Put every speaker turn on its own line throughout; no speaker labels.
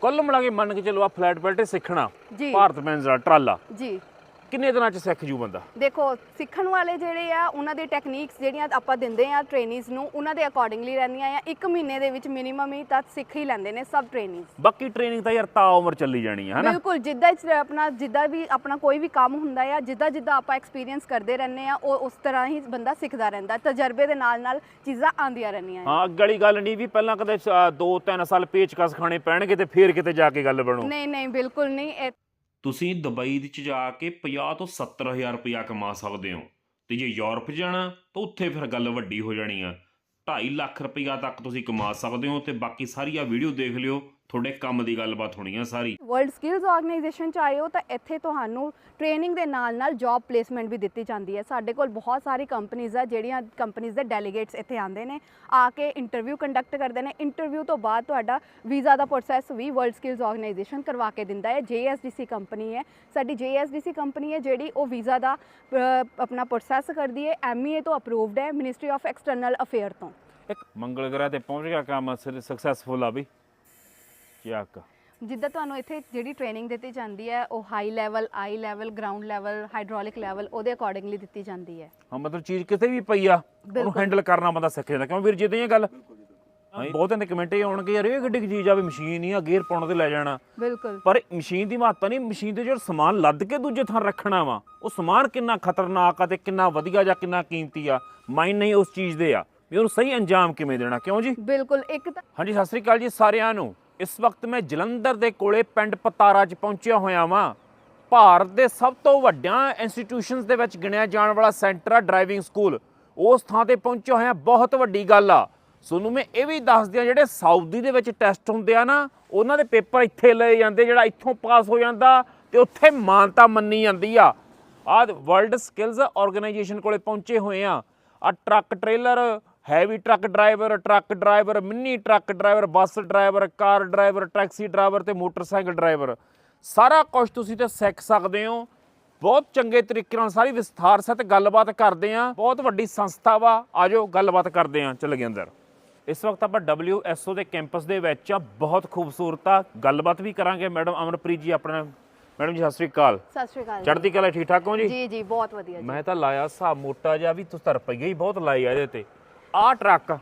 ਕੁੱਲ ਮਿਲਾ ਕੇ ਮੰਨ ਕੇ ਚੱਲੋ ਆ ਫਲੈਟ ਬੈਲਟ ਸਿੱਖਣਾ।
ਜੀ।
ਭਾਰਤ ਬੈਂਜ਼ ਦਾ ਟਰਾਲਾ।
ਜੀ।
ਕਿੰਨੇ ਦਿਨਾਂ ਚ ਸਿੱਖ ਜੂ ਬੰਦਾ?
ਦੇਖੋ ਸਿੱਖਣ ਵਾਲੇ ਜਿਹੜੇ ਆ ਉਹਨਾਂ ਦੇ ਟੈਕਨੀਕਸ ਜਿਹੜੀਆਂ ਆਪਾਂ ਦਿੰਦੇ ਆ ਟ੍ਰੇਨਿੰਗਸ ਨੂੰ ਉਹਨਾਂ ਦੇ ਅਕੋਰਡਿੰਗਲੀ ਰਹਿੰਦੀਆਂ ਆ। ਇੱਕ ਮਹੀਨੇ ਦੇ ਵਿੱਚ ਮਿਨੀਮਮ ਹੀ ਤਾਂ ਸਿੱਖ ਹੀ ਲੈਂਦੇ ਨੇ ਸਭ ਟ੍ਰੇਨਿੰਗਸ
ਬਾਕੀ ਟ੍ਰੇਨਿੰਗ ਤਾਂ ਯਾਰ ਤਾਂ ਉਮਰ ਚੱਲੀ ਜਾਣੀ ਹੈ ਹਨਾ?
ਬਿਲਕੁਲ ਜਿੱਦਾਂ ਇਸ ਆਪਣਾ ਜਿੱਦਾਂ ਵੀ ਆਪਣਾ ਕੋਈ ਵੀ ਕੰਮ ਹੁੰਦਾ ਆ ਜਿੱਦਾਂ ਜਿੱਦਾਂ ਆਪਾਂ ਐਕਸਪੀਰੀਅੰਸ ਕਰਦੇ ਰਹਿੰਦੇ ਆ ਉਹ ਉਸ ਤਰ੍ਹਾਂ ਹੀ ਬੰਦਾ ਸਿੱਖਦਾ ਰਹਿੰਦਾ। ਤਜਰਬੇ ਦੇ ਨਾਲ ਨਾਲ ਚੀਜ਼ਾਂ ਆਉਂਦੀਆਂ ਰਹਿੰਦੀਆਂ ਆ।
ਹਾਂ ਅੱਗੇ ਵਾਲੀ ਗੱਲ ਨਹੀਂ ਵੀ ਪਹਿਲਾਂ ਕਦੇ 2-3 ਸਾਲ ਪੇਚਕਸ ਖਾਣੇ ਪੈਣਗੇ ਤੇ ਫੇਰ ਕਿਤੇ ਜਾ ਕੇ ਗੱਲ ਬਣੂ।
ਨਹੀਂ ਨਹੀਂ ਬਿਲਕੁਲ ਨਹੀਂ ਇਹ
ਤੁਸੀਂ ਦੁਬਈ 'ਚ ਜਾ ਕੇ 50 ਤੋਂ 70000 ਰੁਪਇਆ ਕਮਾ ਸਕਦੇ ਹੋ। ਤੇ ਜੇ ਯੂਰਪ ਜਾਣਾ, ਤਾਂ ਉੱਥੇ ਫਿਰ ਗੱਲ ਵੱਡੀ ਹੋ ਜਾਣੀ ਆ। 2.5 ਲੱਖ ਰੁਪਇਆ ਤੱਕ ਤੁਸੀਂ ਕਮਾ ਸਕਦੇ ਹੋ ਤੇ ਬਾਕੀ ਸਾਰੀ ਆ ਵੀਡੀਓ ਦੇਖ ਲਿਓ। ਤੁਹਾਡੇ ਕੰਮ ਦੀ ਗੱਲਬਾਤ ਹੋਣੀ ਆ ਸਾਰੀ।
ਵਰਲਡ ਸਕਿੱਲਸ ਆਰਗੇਨਾਈਜੇਸ਼ਨ ਚ ਆਏ ਹੋ ਤਾਂ ਇੱਥੇ ਤੁਹਾਨੂੰ ਟ੍ਰੇਨਿੰਗ ਦੇ ਨਾਲ ਨਾਲ ਜੌਬ ਪਲੇਸਮੈਂਟ ਵੀ ਦਿੱਤੀ ਜਾਂਦੀ ਹੈ। ਸਾਡੇ ਕੋਲ ਬਹੁਤ ਸਾਰੀ ਕੰਪਨੀਆਂ ਆ ਜਿਹੜੀਆਂ ਕੰਪਨੀਆਂ ਦੇ ਡੈਲੀਗੇਟਸ ਇੱਥੇ ਆਉਂਦੇ ਨੇ ਆ ਕੇ ਇੰਟਰਵਿਊ ਕੰਡਕਟ ਕਰਦੇ ਨੇ। ਇੰਟਰਵਿਊ ਤੋਂ ਬਾਅਦ ਤੁਹਾਡਾ ਵੀਜ਼ਾ ਦਾ ਪ੍ਰੋਸੈਸ ਵੀ ਵਰਲਡ ਸਕਿੱਲਸ ਆਰਗੇਨਾਈਜੇਸ਼ਨ ਕਰਵਾ ਕੇ ਦਿੰਦਾ ਹੈ। JSDC ਕੰਪਨੀ ਹੈ। ਸਾਡੀ JSDC ਕੰਪਨੀ ਹੈ ਜਿਹੜੀ ਉਹ ਵੀਜ਼ਾ ਦਾ ਆਪਣਾ ਪ੍ਰੋਸੈਸ ਕਰਦੀ ਹੈ। MEA ਤੋਂ ਅਪਰੂਵਡ ਹੈ ਮਿਨਿਸਟਰੀ ਆਫ ਐਕਸਟਰਨਲ ਅਫੇਅਰ ਤੋਂ।
ਇੱਕ ਮੰਗਲ ਗ੍ਰਹਿ ਤੇ ਪਹੁੰਚ ਗਿਆ ਕੰਮ ਸਕਸੈਸਫੁਲ ਆ ਵੀ। ਚੱਕ
ਜਿੱਦਾਂ ਤੁਹਾਨੂੰ ਇੱਥੇ ਜਿਹੜੀ ਟ੍ਰੇਨਿੰਗ ਦਿੱਤੀ ਜਾਂਦੀ ਹੈ ਉਹ high level eye level ground level hydraulic level ਉਹਦੇ ਅਕੋਰਡਿੰਗਲੀ ਦਿੱਤੀ ਜਾਂਦੀ ਹੈ।
ਹਾਂ ਮਤਲਬ ਚੀਜ਼ ਕਿਤੇ ਵੀ ਪਈ ਆ ਉਹਨੂੰ
ਬਿਲਕੁਲ।
ਹੈਂਡਲ ਕਰਨਾ ਬੰਦਾ ਸਿੱਖ ਜਾਂਦਾ। ਕਿਉਂ ਵੀਰ ਜੀ ਇਹ ਗੱਲ? ਬਹੁਤਿਆਂ ਦੇ ਕਮੈਂਟ ਇਹ ਆਉਣਗੇ ਯਾਰ ਇਹ ਗੱਡੀ ਕੀ ਚੀਜ਼ ਆ ਵੀ ਮਸ਼ੀਨ ਹੀ ਆ ਗੇਅਰ ਪਾਉਣ ਤੇ ਲੈ ਜਾਣਾ।
ਬਿਲਕੁਲ।
ਪਰ ਮਸ਼ੀਨ ਦੀ ਮਹੱਤਤਾ ਨਹੀਂ ਮਸ਼ੀਨ ਤੇ ਜਿਹੜਾ ਸਮਾਨ ਲੱਦ ਕੇ ਦੂਜੇ ਥਾਂ ਰੱਖਣਾ ਵਾ ਉਹ ਸਮਾਨ ਕਿੰਨਾ ਖਤਰਨਾਕ ਆ ਤੇ ਕਿੰਨਾ ਵਧੀਆ ਜਾਂ ਕਿੰਨਾ ਕੀਮਤੀ ਆ ਮਾਇਨ ਨਹੀਂ ਉਸ ਚੀਜ਼ ਦੇ ਆ। ਵੀ ਉਹਨੂੰ ਸਹੀ ਅੰਜਾਮ ਕਿਵੇਂ ਦੇਣਾ ਕਿਉਂ ਜੀ?
ਬਿਲਕੁਲ ਇੱਕ ਤਾਂ
ਹਾਂਜੀ ਸਤਿ ਸ੍ਰੀ ਅਕਾਲ ਜੀ ਸਾਰਿਆਂ ਨੂੰ। ਇਸ ਵਕਤ ਮੈਂ ਜਲੰਧਰ ਦੇ ਕੋਲੇ ਪਿੰਡ ਪਤਾਰਾ 'ਚ ਪਹੁੰਚਿਆ ਹੋਇਆ ਵਾਂ। ਭਾਰਤ ਦੇ ਸਭ ਤੋਂ ਵੱਡਿਆਂ ਇੰਸਟੀਟਿਊਸ਼ਨਸ ਦੇ ਵਿੱਚ ਗਿਣਿਆ ਜਾਣ ਵਾਲਾ ਸੈਂਟਰ ਆ ਡਰਾਈਵਿੰਗ ਸਕੂਲ ਉਸ ਥਾਂ ਤੇ ਪਹੁੰਚਿਆ ਹੋਇਆ ਬਹੁਤ ਵੱਡੀ ਗੱਲ ਆ। ਤੁਹਾਨੂੰ ਮੈਂ ਇਹ ਵੀ ਦੱਸ ਦਿਆਂ, ਜਿਹੜੇ ਸਾਊਦੀ ਦੇ ਵਿੱਚ ਟੈਸਟ ਹੁੰਦੇ ਆ ਨਾ, ਉਹਨਾਂ ਦੇ ਪੇਪਰ ਇੱਥੇ ਲਏ ਜਾਂਦੇ, ਜਿਹੜਾ ਇੱਥੋਂ ਪਾਸ ਹੋ ਜਾਂਦਾ ਤੇ ਉੱਥੇ ਮਾਨਤਾ ਮੰਨੀ ਜਾਂਦੀ ਆ। ਆਹ ਵਰਲਡ ਸਕਿੱਲਸ ਆਰਗੇਨਾਈਜੇਸ਼ਨ ਕੋਲੇ ਪਹੁੰਚੇ ਹੋਏ ਆ। ਆ truck trailer heavy truck driver truck driver mini truck driver bus driver car driver taxi driver ਤੇ ਮੋਟਰਸਾਈਕਲ ਡਰਾਈਵਰ ਸਾਰਾ ਕੁਝ ਤੁਸੀਂ ਤੇ ਸਿੱਖ ਸਕਦੇ ਹੋ। ਬਹੁਤ ਚੰਗੇ ਤਰੀਕੇ ਨਾਲ ਸਾਰੀ ਵਿਸਥਾਰ ਸਹਿਤ ਗੱਲਬਾਤ ਕਰਦੇ ਆ ਬਹੁਤ ਵੱਡੀ ਸੰਸਥਾ ਵਾ। ਆਜੋ ਗੱਲਬਾਤ ਕਰਦੇ ਆ ਚੱਲ ਗਏ ਅੰਦਰ। ਇਸ ਵਕਤ ਆਪਾਂ WSO ਦੇ ਕੈਂਪਸ ਦੇ ਵਿੱਚ ਆ ਬਹੁਤ ਖੂਬਸੂਰਤ ਆ। ਗੱਲਬਾਤ ਵੀ ਕਰਾਂਗੇ। ਮੈਡਮ ਅਮਰਪ੍ਰੀਤ ਜੀ ਆਪਣਾ ਮੈਡਮ ਜੀ ਸਤਿ ਸ੍ਰੀ ਅਕਾਲ।
ਸਤਿ ਸ਼੍ਰੀ ਅਕਾਲ।
ਚੜ੍ਹਦੀ ਕਲਾ ਠੀਕ ਠਾਕ ਹੋ ਜੀ?
ਜੀ ਜੀ ਬਹੁਤ ਵਧੀਆ ਜੀ।
ਮੈਂ ਤਾਂ ਲਾਇਆ ਹਿਸਾਬ ਮੋਟਾ ਜਿਹਾ ਵੀ ਤੁਸੀਂ ਤਾਂ ਰੁਪਈਆ ਹੀ ਬਹੁਤ ਲਾਏ ਆ ਇਹਦੇ ਤੇ। ਆਹ ਟਰੱਕ।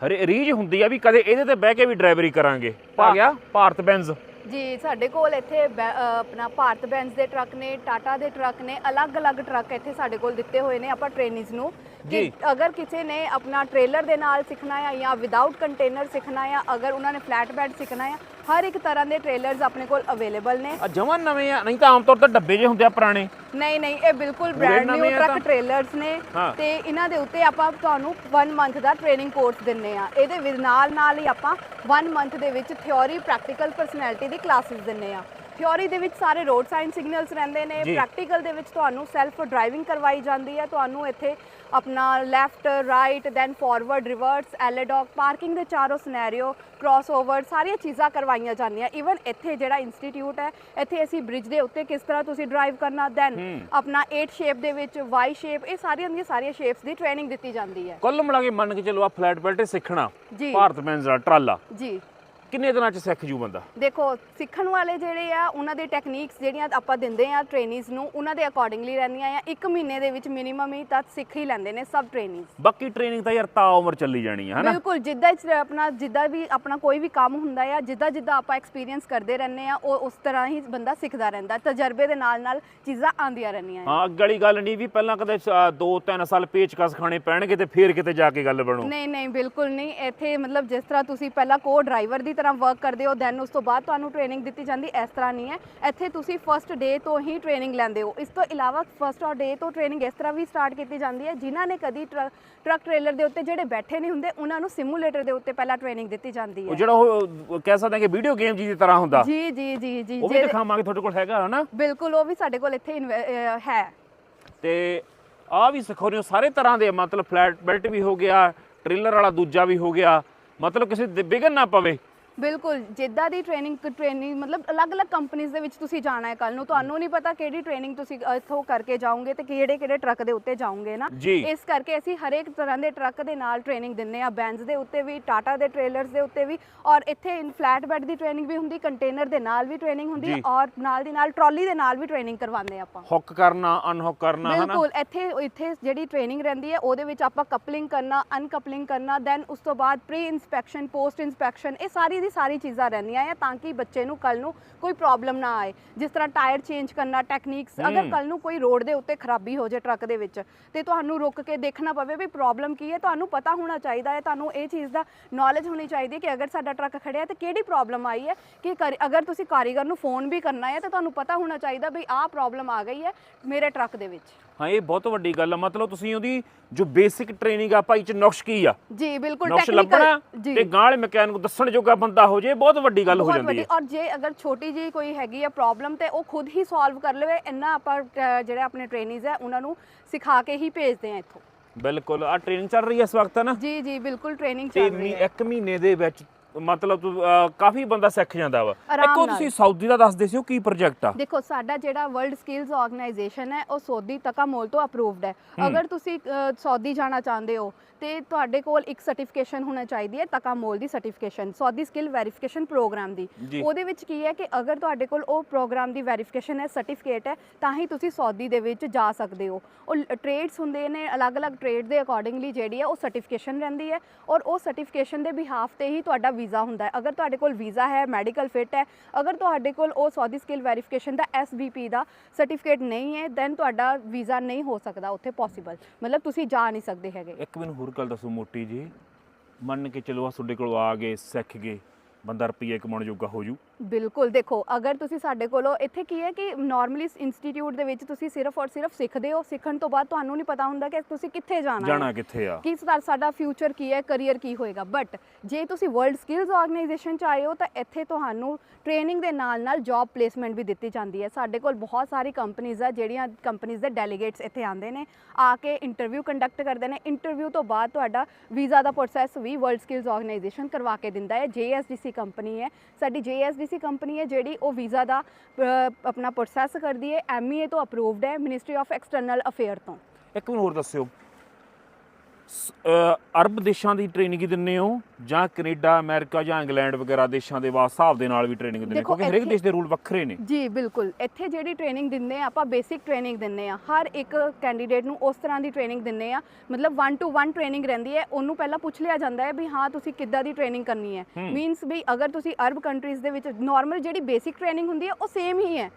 ਹਰੇ ਰੀਜ ਹੁੰਦੀ ਆ ਵੀ ਕਦੇ ਇਹਦੇ ਤੇ ਬਹਿ ਕੇ ਵੀ ਡਰਾਈਵਰੀ ਕਰਾਂਗੇ। ਆ ਗਿਆ ਭਾਰਤ ਬੈਂਜ਼।
ਜੀ ਸਾਡੇ ਕੋਲ ਇੱਥੇ ਆਪਣਾ ਭਾਰਤ ਬੈਂਸ ਦੇ ਟਰੱਕ ਨੇ ਟਾਟਾ ਦੇ ਟਰੱਕ ਨੇ ਅਲੱਗ-ਅਲੱਗ ਟਰੱਕ ਇੱਥੇ ਸਾਡੇ ਕੋਲ ਦਿੱਤੇ ਹੋਏ ਨੇ ਆਪਾਂ ਟ੍ਰੇਨਿੰਗਸ ਨੂੰ। ਕਿ। ਅਗਰ ਕਿਸੇ ਨੇ ਆਪਣਾ ਟ੍ਰੇਲਰ ਦੇ ਨਾਲ ਸਿੱਖਣਾ ਹੈ ਜਾਂ ਵਿਦਆਊਟ ਕੰਟੇਨਰ ਸਿੱਖਣਾ ਹੈ ਅਗਰ ਉਹਨਾਂ ਨੇ ਫਲੈਟ ਬੈਡ ਸਿੱਖਣਾ ਹੈ ਹਰ ਇੱਕ ਤਰ੍ਹਾਂ ਦੇ ਟ੍ਰੇਲਰਸ ਆਪਣੇ ਕੋਲ ਅਵੇਲੇਬਲ ਨੇ
ਆ ਜਮਾਂ ਨਵੇਂ ਆ ਨਹੀਂ ਤਾਂ ਆਮ ਤੌਰ ਤੇ ਡੱਬੇ ਜੇ ਹੁੰਦੇ ਆ ਪੁਰਾਣੇ
ਨਹੀਂ ਨਹੀਂ ਇਹ ਬਿਲਕੁਲ ਬ੍ਰਾਂਡ ਨਿਊ
ਨਵੇਂ ਆ
ਟਰੱਕ
ਤਾਂ।
ਟ੍ਰੇਲਰਸ ਨੇ
ਹਾਂ।
ਤੇ ਇਹਨਾਂ ਦੇ ਉੱਤੇ ਆਪਾਂ ਤੁਹਾਨੂੰ 1 ਮੰਥ ਦਾ ਟ੍ਰੇਨਿੰਗ ਕੋਰਸ ਦਿੰਨੇ ਆ ਇਹਦੇ ਵਿੱਚ ਨਾਲ ਨਾਲ ਹੀ ਆਪਾਂ 1 ਮੰਥ ਦੇ ਵਿੱਚ ਥਿਉਰੀ ਪ੍ਰੈਕਟੀਕਲ ਪਰਸਨੈਲਿਟੀ ਦੀ ਕਲਾਸਿਸ ਦਿੰਨੇ ਆ ਥਿਉਰੀ ਦੇ ਵਿੱਚ ਸਾਰੇ ਰੋਡ ਸਾਈਨ ਸਿਗਨਲਸ ਰਹਿੰਦੇ ਨੇ
ਜੀ।
ਪ੍ਰੈਕਟੀਕਲ ਦੇ ਵਿੱਚ ਤੁਹਾਨੂੰ ਸੈਲਫ ਡਰਾਈਵਿੰਗ ਕਰਵਾਈ ਜਾਂਦੀ ਹੈ ਤੁਹਾਨੂੰ ਇੱਥੇ ਆਪਣਾ left right then forward reverse alley dock parking ਦੇ ਚਾਰੋਂ ਸਿਨੈਰੀਓ ਕ੍ਰਾਸਓਵਰ ਸਾਰੀਆਂ ਚੀਜ਼ਾਂ ਕਰਵਾਈਆਂ ਜਾਂਦੀਆਂ ਇਵਨ ਇੱਥੇ ਜਿਹੜਾ ਇੰਸਟੀਚਿਊਟ ਹੈ ਇੱਥੇ ਅਸੀਂ ਬ੍ਰਿਜ ਦੇ ਉੱਤੇ ਕਿਸ ਤਰ੍ਹਾਂ ਤੁਸੀਂ ਡਰਾਈਵ ਕਰਨਾ ਦੈਨ। ਆਪਣਾ 8 ਸ਼ੇਪ ਦੇ ਵਿੱਚ Y ਸ਼ੇਪ ਇਹ ਸਾਰੀਆਂ ਦੀਆਂ ਸਾਰੀਆਂ ਸ਼ੇਪਸ ਦੀ ਟ੍ਰੇਨਿੰਗ ਦਿੱਤੀ ਜਾਂਦੀ ਹੈ
ਕੁੱਲ ਮਿਲਾ ਕੇ ਮੰਨ ਕੇ ਚੱਲੋ ਆ ਫਲੈਟ ਬੈਲਟ ਸਿੱਖਣਾ। ਭਾਰਤ ਬੈਂਜ਼ ਦਾ ਟਰਾਲਾ
ਜੀ
ਕਿੰਨੇ ਦਿਨਾਂ ਚ ਸਿੱਖ ਜੂ ਬੰਦਾ?
ਦੇਖੋ ਸਿੱਖਣ ਵਾਲੇ ਜਿਹੜੇ ਆ ਉਹਨਾਂ ਦੇ ਟੈਕਨੀਕਸ ਜਿਹੜੀਆਂ ਆਪਾਂ ਦਿੰਦੇ ਆ ਟ੍ਰੇਨਿੰਗਸ ਨੂੰ ਉਹਨਾਂ ਦੇ ਅਕੋਰਡਿੰਗਲੀ ਰਹਿੰਦੀਆਂ ਆ। ਇੱਕ ਮਹੀਨੇ ਦੇ ਵਿੱਚ ਮਿਨੀਮਮ ਹੀ ਤਾਂ ਸਿੱਖ ਹੀ ਲੈਂਦੇ ਨੇ ਸਭ ਟ੍ਰੇਨਿੰਗਸ
ਬਾਕੀ ਟ੍ਰੇਨਿੰਗ ਤਾਂ ਯਾਰ ਤਾਂ ਉਮਰ ਚੱਲੀ ਜਾਣੀ ਆ ਹਨਾ?
ਬਿਲਕੁਲ ਜਿੱਦਾਂ ਇਸ ਆਪਣਾ ਜਿੱਦਾਂ ਵੀ ਆਪਣਾ ਕੋਈ ਵੀ ਕੰਮ ਹੁੰਦਾ ਆ ਜਿੱਦਾਂ ਜਿੱਦਾਂ ਆਪਾਂ ਐਕਸਪੀਰੀਅੰਸ ਕਰਦੇ ਰਹਿੰਦੇ ਆ ਉਹ ਉਸ ਤਰ੍ਹਾਂ ਹੀ ਬੰਦਾ ਸਿੱਖਦਾ ਰਹਿੰਦਾ। ਤਜਰਬੇ ਦੇ ਨਾਲ ਨਾਲ ਚੀਜ਼ਾਂ ਆਉਂਦੀਆਂ ਰਹਿੰਦੀਆਂ ਆ।
ਹਾਂ ਅੱਗੇ ਵਾਲੀ ਗੱਲ ਨਹੀਂ ਵੀ ਪਹਿਲਾਂ ਕਦੇ 2-3 ਸਾਲ ਪੇਚਕਸ ਖਾਣੇ ਪੈਣਗੇ ਤੇ ਫੇਰ ਕਿਤੇ ਜਾ ਕੇ ਗੱਲ ਬਣੂ।
ਨਹੀਂ ਨਹੀਂ ਬਿਲਕੁਲ ਨਹੀਂ। ਇੱਥੇ ਮਤਲਬ ਜਿਸ ਤਰ੍ਹਾਂ ਤੁਸੀਂ ਪਹਿਲਾਂ ਕੋ ਡਰਾਈਵਰ ਦੀ ਤਰ੍ਹਾਂ ਵਰਕ ਕਰਦੇ ਹੋ ਦੈਨ ਉਸ ਤੋਂ ਬਾਅਦ ਤੁਹਾਨੂੰ ਟ੍ਰੇਨਿੰਗ ਦਿੱਤੀ ਜਾਂਦੀ ਇਸ ਤਰ੍ਹਾਂ ਨਹੀਂ ਹੈ। ਇੱਥੇ ਤੁਸੀਂ ਫਰਸਟ ਡੇ ਤੋਂ ਹੀ ਟ੍ਰੇਨਿੰਗ ਲੈਂਦੇ ਹੋ। ਇਸ ਤੋਂ ਇਲਾਵਾ ਫਰਸਟ ਡੇ ਤੋਂ ਟ੍ਰੇਨਿੰਗ ਇਸ ਤਰ੍ਹਾਂ ਵੀ ਸਟਾਰਟ ਕੀਤੀ ਜਾਂਦੀ ਹੈ ਜਿਨ੍ਹਾਂ ਨੇ ਕਦੀ ਟਰੱਕ ਟ੍ਰੇਲਰ ਦੇ ਉੱਤੇ ਜਿਹੜੇ ਬੈਠੇ ਨਹੀਂ ਹੁੰਦੇ ਉਹਨਾਂ ਨੂੰ ਸਿਮੂਲੇਟਰ ਦੇ ਉੱਤੇ ਪਹਿਲਾਂ ਟ੍ਰੇਨਿੰਗ ਦਿੱਤੀ ਜਾਂਦੀ
ਉਹ
ਹੈ।
ਜਿਹੜਾ ਉਹ ਕਹਿ ਸਕਦੇ ਕਿ ਵੀਡੀਓ ਗੇਮ ਜੀ ਦੀ ਤਰ੍ਹਾਂ ਹੁੰਦਾ।
ਜੀ ਜੀ ਜੀ ਜੀ
ਉਹ ਵੀ ਦਿਖਾਵਾਂਗੇ ਤੁਹਾਡੇ ਕੋਲ ਹੈਗਾ ਹਨਾ?
ਬਿਲਕੁਲ ਉਹ ਵੀ ਸਾਡੇ ਕੋਲ ਇੱਥੇ ਹੈ।
ਤੇ ਆ ਵੀ ਸਿਖਾਉਂਦੇ ਹੋ ਸਾਰੇ ਤਰ੍ਹਾਂ ਦੇ ਮਤਲਬ ਫਲੈਟ ਬੈਲਟ ਵੀ ਹੋ ਗਿਆ ਟ੍ਰੇਲਰ ਵਾਲਾ ਦੂਜਾ ਵੀ ਹੋ ਗਿਆ। ਮਤਲਬ ਕਿਸੇ ਦੇ ਵਿਗਨ ਨਾ ਪਵੇ।
ਬਿਲਕੁਲ ਜਿੱਦਾਂ ਦੀ ਟ੍ਰੇਨਿੰਗ ਟ੍ਰੇਨਿੰਗ ਮਤਲਬ ਅਲੱਗ-ਅਲੱਗ ਕੰਪਨੀਆਂ ਦੇ ਵਿੱਚ ਤੁਸੀਂ ਜਾਣਾ ਹੈ ਕੱਲ ਨੂੰ ਤੁਹਾਨੂੰ ਨਹੀਂ ਪਤਾ ਕਿਹੜੀ ਟ੍ਰੇਨਿੰਗ ਤੁਸੀਂ ਇੱਥੋਂ ਕਰਕੇ ਜਾਓਗੇ ਤੇ ਕਿਹੜੇ ਕਿਹੜੇ ਟਰੱਕ ਦੇ ਉੱਤੇ ਜਾਓਗੇ ਨਾ। ਇਸ ਕਰਕੇ ਅਸੀਂ ਹਰੇਕ ਤਰ੍ਹਾਂ ਦੇ ਟਰੱਕ ਦੇ ਨਾਲ ਟ੍ਰੇਨਿੰਗ ਦਿੰਨੇ ਆ ਬੈਂਜ਼ ਦੇ ਉੱਤੇ ਵੀ ਟਾਟਾ ਦੇ ਟ੍ਰੇਲਰਸ ਦੇ ਉੱਤੇ ਵੀ ਔਰ ਇੱਥੇ ਫਲੈਟ ਬੈੱਡ ਦੀ ਟ੍ਰੇਨਿੰਗ ਵੀ ਹੁੰਦੀ ਕੰਟੇਨਰ ਦੇ ਨਾਲ ਵੀ ਟ੍ਰੇਨਿੰਗ ਹੁੰਦੀ। ਔਰ ਨਾਲ ਦੀ ਨਾਲ ਟਰਾਲੀ ਦੇ ਨਾਲ ਵੀ ਟ੍ਰੇਨਿੰਗ ਕਰਵਾਉਂਦੇ ਆ ਆਪਾਂ
ਹੁੱਕ ਕਰਨਾ ਅਨਹੁੱਕ ਕਰਨਾ ਹਨਾ
ਬਿਲਕੁਲ ਇੱਥੇ ਇੱਥੇ ਜਿਹੜੀ ਟ੍ਰੇਨਿੰਗ ਰਹਿੰਦੀ ਹੈ ਉਹਦੇ ਵਿੱਚ ਆਪਾਂ ਕਪਲਿੰਗ ਕਰਨਾ ਅਨਕਪਲਿੰਗ ਕਰਨਾ ਦੈਨ ਉਸ ਤੋਂ ਬਾਅਦ ਪ੍ਰੀ ਇਨਸਪੈਕਸ਼ਨ ਪੋਸਟ ਇਨਸਪੈਕਸ਼ਨ ਇਹ ਸਾਰੀ ਦੀ ਸਾਰੀ ਚੀਜ਼ਾਂ ਰਹਿੰਦੀਆਂ ਆ ਤਾਂ ਕਿ ਬੱਚੇ ਨੂੰ ਕੱਲ ਨੂੰ ਕੋਈ ਪ੍ਰੋਬਲਮ ਨਾ ਆਏ। ਜਿਸ ਤਰ੍ਹਾਂ ਟਾਇਰ ਚੇਂਜ ਕਰਨਾ ਟੈਕਨੀਕਸ ਅਗਰ। ਕੱਲ ਨੂੰ ਕੋਈ ਰੋਡ ਦੇ ਉੱਤੇ ਖਰਾਬੀ ਹੋ ਜਾਏ ਟਰੱਕ ਦੇ ਵਿੱਚ ਤੇ ਤੁਹਾਨੂੰ ਰੁਕ ਕੇ ਦੇਖਣਾ ਪਵੇ ਵੀ ਪ੍ਰੋਬਲਮ ਕੀ ਹੈ ਤੁਹਾਨੂੰ ਪਤਾ ਹੋਣਾ ਚਾਹੀਦਾ ਹੈ ਤੁਹਾਨੂੰ ਇਹ ਚੀਜ਼ ਦਾ ਨੌਲੇਜ ਹੋਣੀ ਚਾਹੀਦੀ ਹੈ ਕਿ ਅਗਰ ਸਾਡਾ ਟਰੱਕ ਖੜਿਆ ਤੇ ਕਿਹੜੀ ਪ੍ਰੋਬਲਮ ਆਈ ਹੈ ਕਿ ਅਗਰ ਤੁਸੀਂ ਕਾਰੀਗਰ ਨੂੰ ਫੋਨ ਵੀ ਕਰਨਾ ਹੈ ਤਾਂ ਤੁਹਾਨੂੰ ਪਤਾ ਹੋਣਾ ਚਾਹੀਦਾ ਵੀ ਆਹ ਪ੍ਰੋਬਲਮ ਆ ਗਈ ਹੈ ਮੇਰੇ ਟਰੱਕ ਦੇ ਵਿੱਚ।
ਹਾਂ ਇਹ ਬਹੁਤ ਵੱਡੀ ਗੱਲ ਆ ਮਤਲਬ ਤੁਸੀਂ ਉਹਦੀ ਜੋ ਬੇਸਿਕ ਟ੍ਰੇਨਿੰਗ ਆ ਭਾਈ ਚ ਨੁਕਸ ਕੀ ਆ?
ਜੀ ਬਿਲਕੁਲ ਟੈਕਨੀਕਲ
ਤੇ ਗਾਂਹ ਵਾਲੇ ਮਕੈਨਿਕ ਦੱਸਣ ਜੋਗਾ ਬੰਦਾ ਹੋ ਜੇ ਬਹੁਤ ਵੱਡੀ ਗੱਲ ਹੋ
ਬਹੁਤ
ਜਾਂਦੀ
ਵੱਡੀ।
ਹੈ।
ਔਰ ਜੇ ਅਗਰ ਛੋਟੀ ਜੀ ਕੋਈ ਹੈਗੀ ਹੈ ਪ੍ਰੋਬਲਮ ਤੇ ਉਹ ਖੁਦ ਹੀ ਸੋਲਵ ਕਰ ਲਵੇ ਇੰਨਾ ਆਪਾਂ ਅਹ, ਜਿਹੜੇ ਆਪਣੇ ਟ੍ਰੇਨਿਜ਼ ਹੈ ਉਹਨਾਂ ਨੂੰ ਸਿਖਾ ਕੇ ਹੀ ਭੇਜਦੇ ਆ ਇੱਥੋਂ।
ਬਿਲਕੁਲ ਆ ਟ੍ਰੇਨਿੰਗ ਚੱਲ ਰਹੀ ਹੈ ਇਸ ਵਕਤ ਨਾ?
ਜੀ ਜੀ ਬਿਲਕੁਲ ਟ੍ਰੇਨਿੰਗ
ਤੇ
ਚੱਲ ਰਹੀ ਹੈ।
ਇੱਕ ਮਹੀਨੇ ਦੇ ਵਿੱਚ ਮਤਲਬ ਤੁ- ਅਹ ਕਾਫੀ ਬੰਦਾ ਸਿੱਖ ਜਾਂਦਾ ਵਾ।
ਆਰਾਮ
ਇੱਕੋ
ਨਾਲ।
ਤੁਸੀਂ ਸਾਊਦੀ ਦਾ ਦੱਸਦੇ ਸੀ ਉਹ ਕੀ ਪ੍ਰੋਜੈਕਟ ਆ?
ਦੇਖੋ ਸਾਡਾ ਜਿਹੜਾ ਵਰਲਡ ਸਕਿੱਲਸ ਆਰਗੇਨਾਈਜੇਸ਼ਨ ਹੈ ਉਹ ਸੌਦੀ ਤਕਾਮੋਲ ਤੋਂ ਅਪਰੂਵਡ ਹੈ। ਅਗਰ ਤੁਸੀਂ ਸੌਦੀ ਜਾਣਾ ਚਾਹੁੰਦੇ ਹੋ ਤੇ ਤੁਹਾਡੇ ਕੋਲ ਇੱਕ ਸਰਟੀਫਿਕੇਸ਼ਨ ਹੋਣਾ ਚਾਹੀਦੀ ਹੈ ਤਕਾਮੋਲ ਦੀ certification Saudi skill verification programme ਦੀ।
ਜੀ।
ਉਹਦੇ ਵਿੱਚ ਕੀ ਹੈ ਕਿ ਅਗਰ ਤੁਹਾਡੇ ਕੋਲ ਉਹ ਪ੍ਰੋਗਰਾਮ ਦੀ ਵੈਰੀਫਿਕੇਸ਼ਨ ਹੈ ਸਰਟੀਫਿਕੇਟ ਹੈ ਤਾਂ ਹੀ ਤੁਸੀਂ ਸੌਦੀ ਦੇ ਵਿੱਚ ਜਾ ਸਕਦੇ ਹੋ। ਉਹ ਟ੍ਰੇਡਸ ਹੁੰਦੇ ਨੇ ਅਲੱਗ-ਅਲੱਗ ਟ੍ਰੇਡ ਦੇ ਅਕੋਰਡਿੰਗਲੀ ਜਿਹੜੀ ਹੈ ਉਹ ਸਰਟੀਫਿਕੇਸ਼ਨ ਰਹਿੰਦੀ ਹੈ। ਔਰ ਉਹ ਸਰਟੀਫਿਕੇਸ਼ਨ ਦੇ ਬਿਹਾਫ ਤੇ ਹੀ ਤੁਹਾਡਾ ਵੀਜ਼ਾ ਹੁੰਦਾ ਹੈ। ਅਗਰ ਤੁਹਾਡੇ ਕੋਲ ਵੀਜ਼ਾ ਹੈ, ਮੈਡੀਕਲ ਫਿਟ ਹੈ, ਅਗਰ ਤੁਹਾਡੇ ਕੋਲ ਉਹ ਸੌਦੀ ਸਕਿੱਲ ਵੈਰੀਫਿਕੇਸ਼ਨ ਦਾ ਐਸਬੀਪੀ ਦਾ ਸਰਟੀਫਿਕੇਟ ਨਹੀਂ ਹੈ ਦੈਨ ਤੁਹਾਡਾ ਵੀਜ਼ਾ ਨਹੀਂ ਹੋ ਸਕਦਾ, ਉੱਥੇ ਪੋਸੀਬਲ ਮਤਲਬ ਤੁਸੀਂ ਜਾ ਨਹੀਂ ਸਕਦੇ ਹੈਗੇ।
ਇੱਕ ਮੈਨੂੰ ਹੋਰ ਗੱਲ ਦੱਸੋ ਮੋਟੀ ਜੀ ਮੰਨ ਕੇ ਚਲੋ ਆ ਤੁਹਾਡੇ ਕੋਲ ਆ ਗਏ, ਸਿੱਖ ਗਏ, ਬੰਦਾ ਰੁਪਈਆ ਕਮਾਉਣ ਜੋਗਾ ਹੋ ਜੂ।
ਬਿਲਕੁਲ ਦੇਖੋ ਅਗਰ ਤੁਸੀਂ ਸਾਡੇ ਕੋਲੋਂ ਇੱਥੇ ਕੀ ਹੈ ਕਿ ਨਾਰਮਲੀ ਇੰਸਟੀਚਿਊਟ ਦੇ ਵਿੱਚ ਤੁਸੀਂ ਸਿਰਫ ਔਰ ਸਿਰਫ ਸਿੱਖਦੇ ਹੋ ਸਿੱਖਣ ਤੋਂ ਬਾਅਦ ਤੁਹਾਨੂੰ ਨਹੀਂ ਪਤਾ ਹੁੰਦਾ ਕਿ ਤੁਸੀਂ ਕਿੱਥੇ ਜਾਣਾ ਹੈ।
ਜਾਣਾ ਕਿੱਥੇ ਆ।
ਕਿ ਸਾ- ਸਾਡਾ ਫਿਊਚਰ ਕੀ ਹੈ ਕੈਰੀਅਰ ਕੀ ਹੋਏਗਾ। ਬਟ ਜੇ ਤੁਸੀਂ ਵਰਲਡ ਸਕਿੱਲਸ ਆਰਗੇਨਾਈਜੇਸ਼ਨ ਚ ਆਏ ਹੋ ਤਾਂ ਇੱਥੇ ਤੁਹਾਨੂੰ ਟ੍ਰੇਨਿੰਗ ਦੇ ਨਾਲ ਨਾਲ ਜੌਬ ਪਲੇਸਮੈਂਟ ਵੀ ਦਿੱਤੀ ਜਾਂਦੀ ਹੈ। ਸਾਡੇ ਕੋਲ ਬਹੁਤ ਸਾਰੀ ਕੰਪਨੀਆਂ ਆ ਜਿਹੜੀਆਂ ਕੰਪਨੀਆਂ ਦੇ ਡੈਲੀਗੇਟਸ ਇੱਥੇ ਆਉਂਦੇ ਨੇ ਆ ਕੇ ਇੰਟਰਵਿਊ ਕੰਡਕਟ ਕਰਦੇ ਨੇ। ਇੰਟਰਵਿਊ ਤੋਂ ਬਾਅਦ ਤੁਹਾਡਾ ਵੀਜ਼ਾ ਦਾ ਪ੍ਰੋਸੈਸ ਵੀ ਵਰਲਡ ਸਕਿੱਲਸ ਆਰਗੇਨਾਈਜੇਸ਼ਨ ਕਰਵਾ ਕੇ ਦਿੰਦਾ ਹੈ। ਜੀਐਸਡੀਸੀ ਕੰਪਨੀ ਹੈ। ਸਾਡੀ ਜੀਐਸਡੀਸੀ ਕੰਪਨੀ ਹੈ ਜਿਹੜੀ ਉਹ ਵੀਜ਼ਾ ਦਾ ਆਪਣਾ ਪ੍ਰੋਸੈਸ ਕਰਦੀ ਹੈ ਐਮਈਏ ਤੋਂ ਅਪਰੂਵਡ ਹੈ ਮਿਨਿਸਟਰੀ ਆਫ ਐਕਸਟਰਨਲ ਅਫੇਅਰ ਤੋਂ।
ਇੱਕ ਮੈਨੂੰ ਹੋਰ ਦੱਸਿਓ ਅਰਬ ਦੇਸ਼ਾਂ ਦੀ ਟ੍ਰੇਨਿੰਗ ਦਿੰਨੇ ਹੋ ਜਾਂ ਕੈਨੇਡਾ ਅਮਰੀਕਾ ਜਾਂ ਇੰਗਲੈਂਡ ਵਗੈਰਾ ਦੇਸ਼ਾਂ ਦੇ ਹਿਸਾਬ ਦੇ ਨਾਲ ਵੀ ਟ੍ਰੇਨਿੰਗ
ਦੇਖੋ,
ਕਿਉਂਕਿ ਹਰੇਕ ਦੇਸ਼ ਦੇ ਰੂਲ ਵੱਖਰੇ ਨੇ।
ਜੀ ਬਿਲਕੁਲ। ਇੱਥੇ ਜਿਹੜੀ ਟ੍ਰੇਨਿੰਗ ਦਿੰਦੇ ਆ ਆਪਾਂ ਬੇਸਿਕ ਟ੍ਰੇਨਿੰਗ ਦਿੰਦੇ ਆ। ਹਰ ਇੱਕ ਕੈਂਡੀਡੇਟ ਨੂੰ ਉਸ ਤਰ੍ਹਾਂ ਦੀ ਟ੍ਰੇਨਿੰਗ ਦਿੰਦੇ ਆ। ਮਤਲਬ 1 ਟੂ 1 ਟ੍ਰੇਨਿੰਗ ਰਹਿੰਦੀ ਹੈ। ਉਹਨੂੰ ਪਹਿਲਾਂ ਪੁੱਛ ਲਿਆ ਜਾਂਦਾ ਹੈ ਵੀ ਹਾਂ ਤੁਸੀਂ ਕਿੱਦਾਂ ਦੀ ਟ੍ਰੇਨਿੰਗ ਕਰਨੀ ਹੈ। ਮੀਨਸ ਵੀ ਅਗਰ ਤੁਸੀਂ ਅਰਬ ਕੰਟਰੀਜ਼ ਦੇ ਵਿੱਚ ਨਾਰਮਲ ਜਿਹੜੀ ਬੇਸਿਕ ਟ੍ਰੇਨਿੰਗ ਹੁੰਦੀ ਹੈ ਉਹ ਸੇਮ ਹੀ ਹੈ।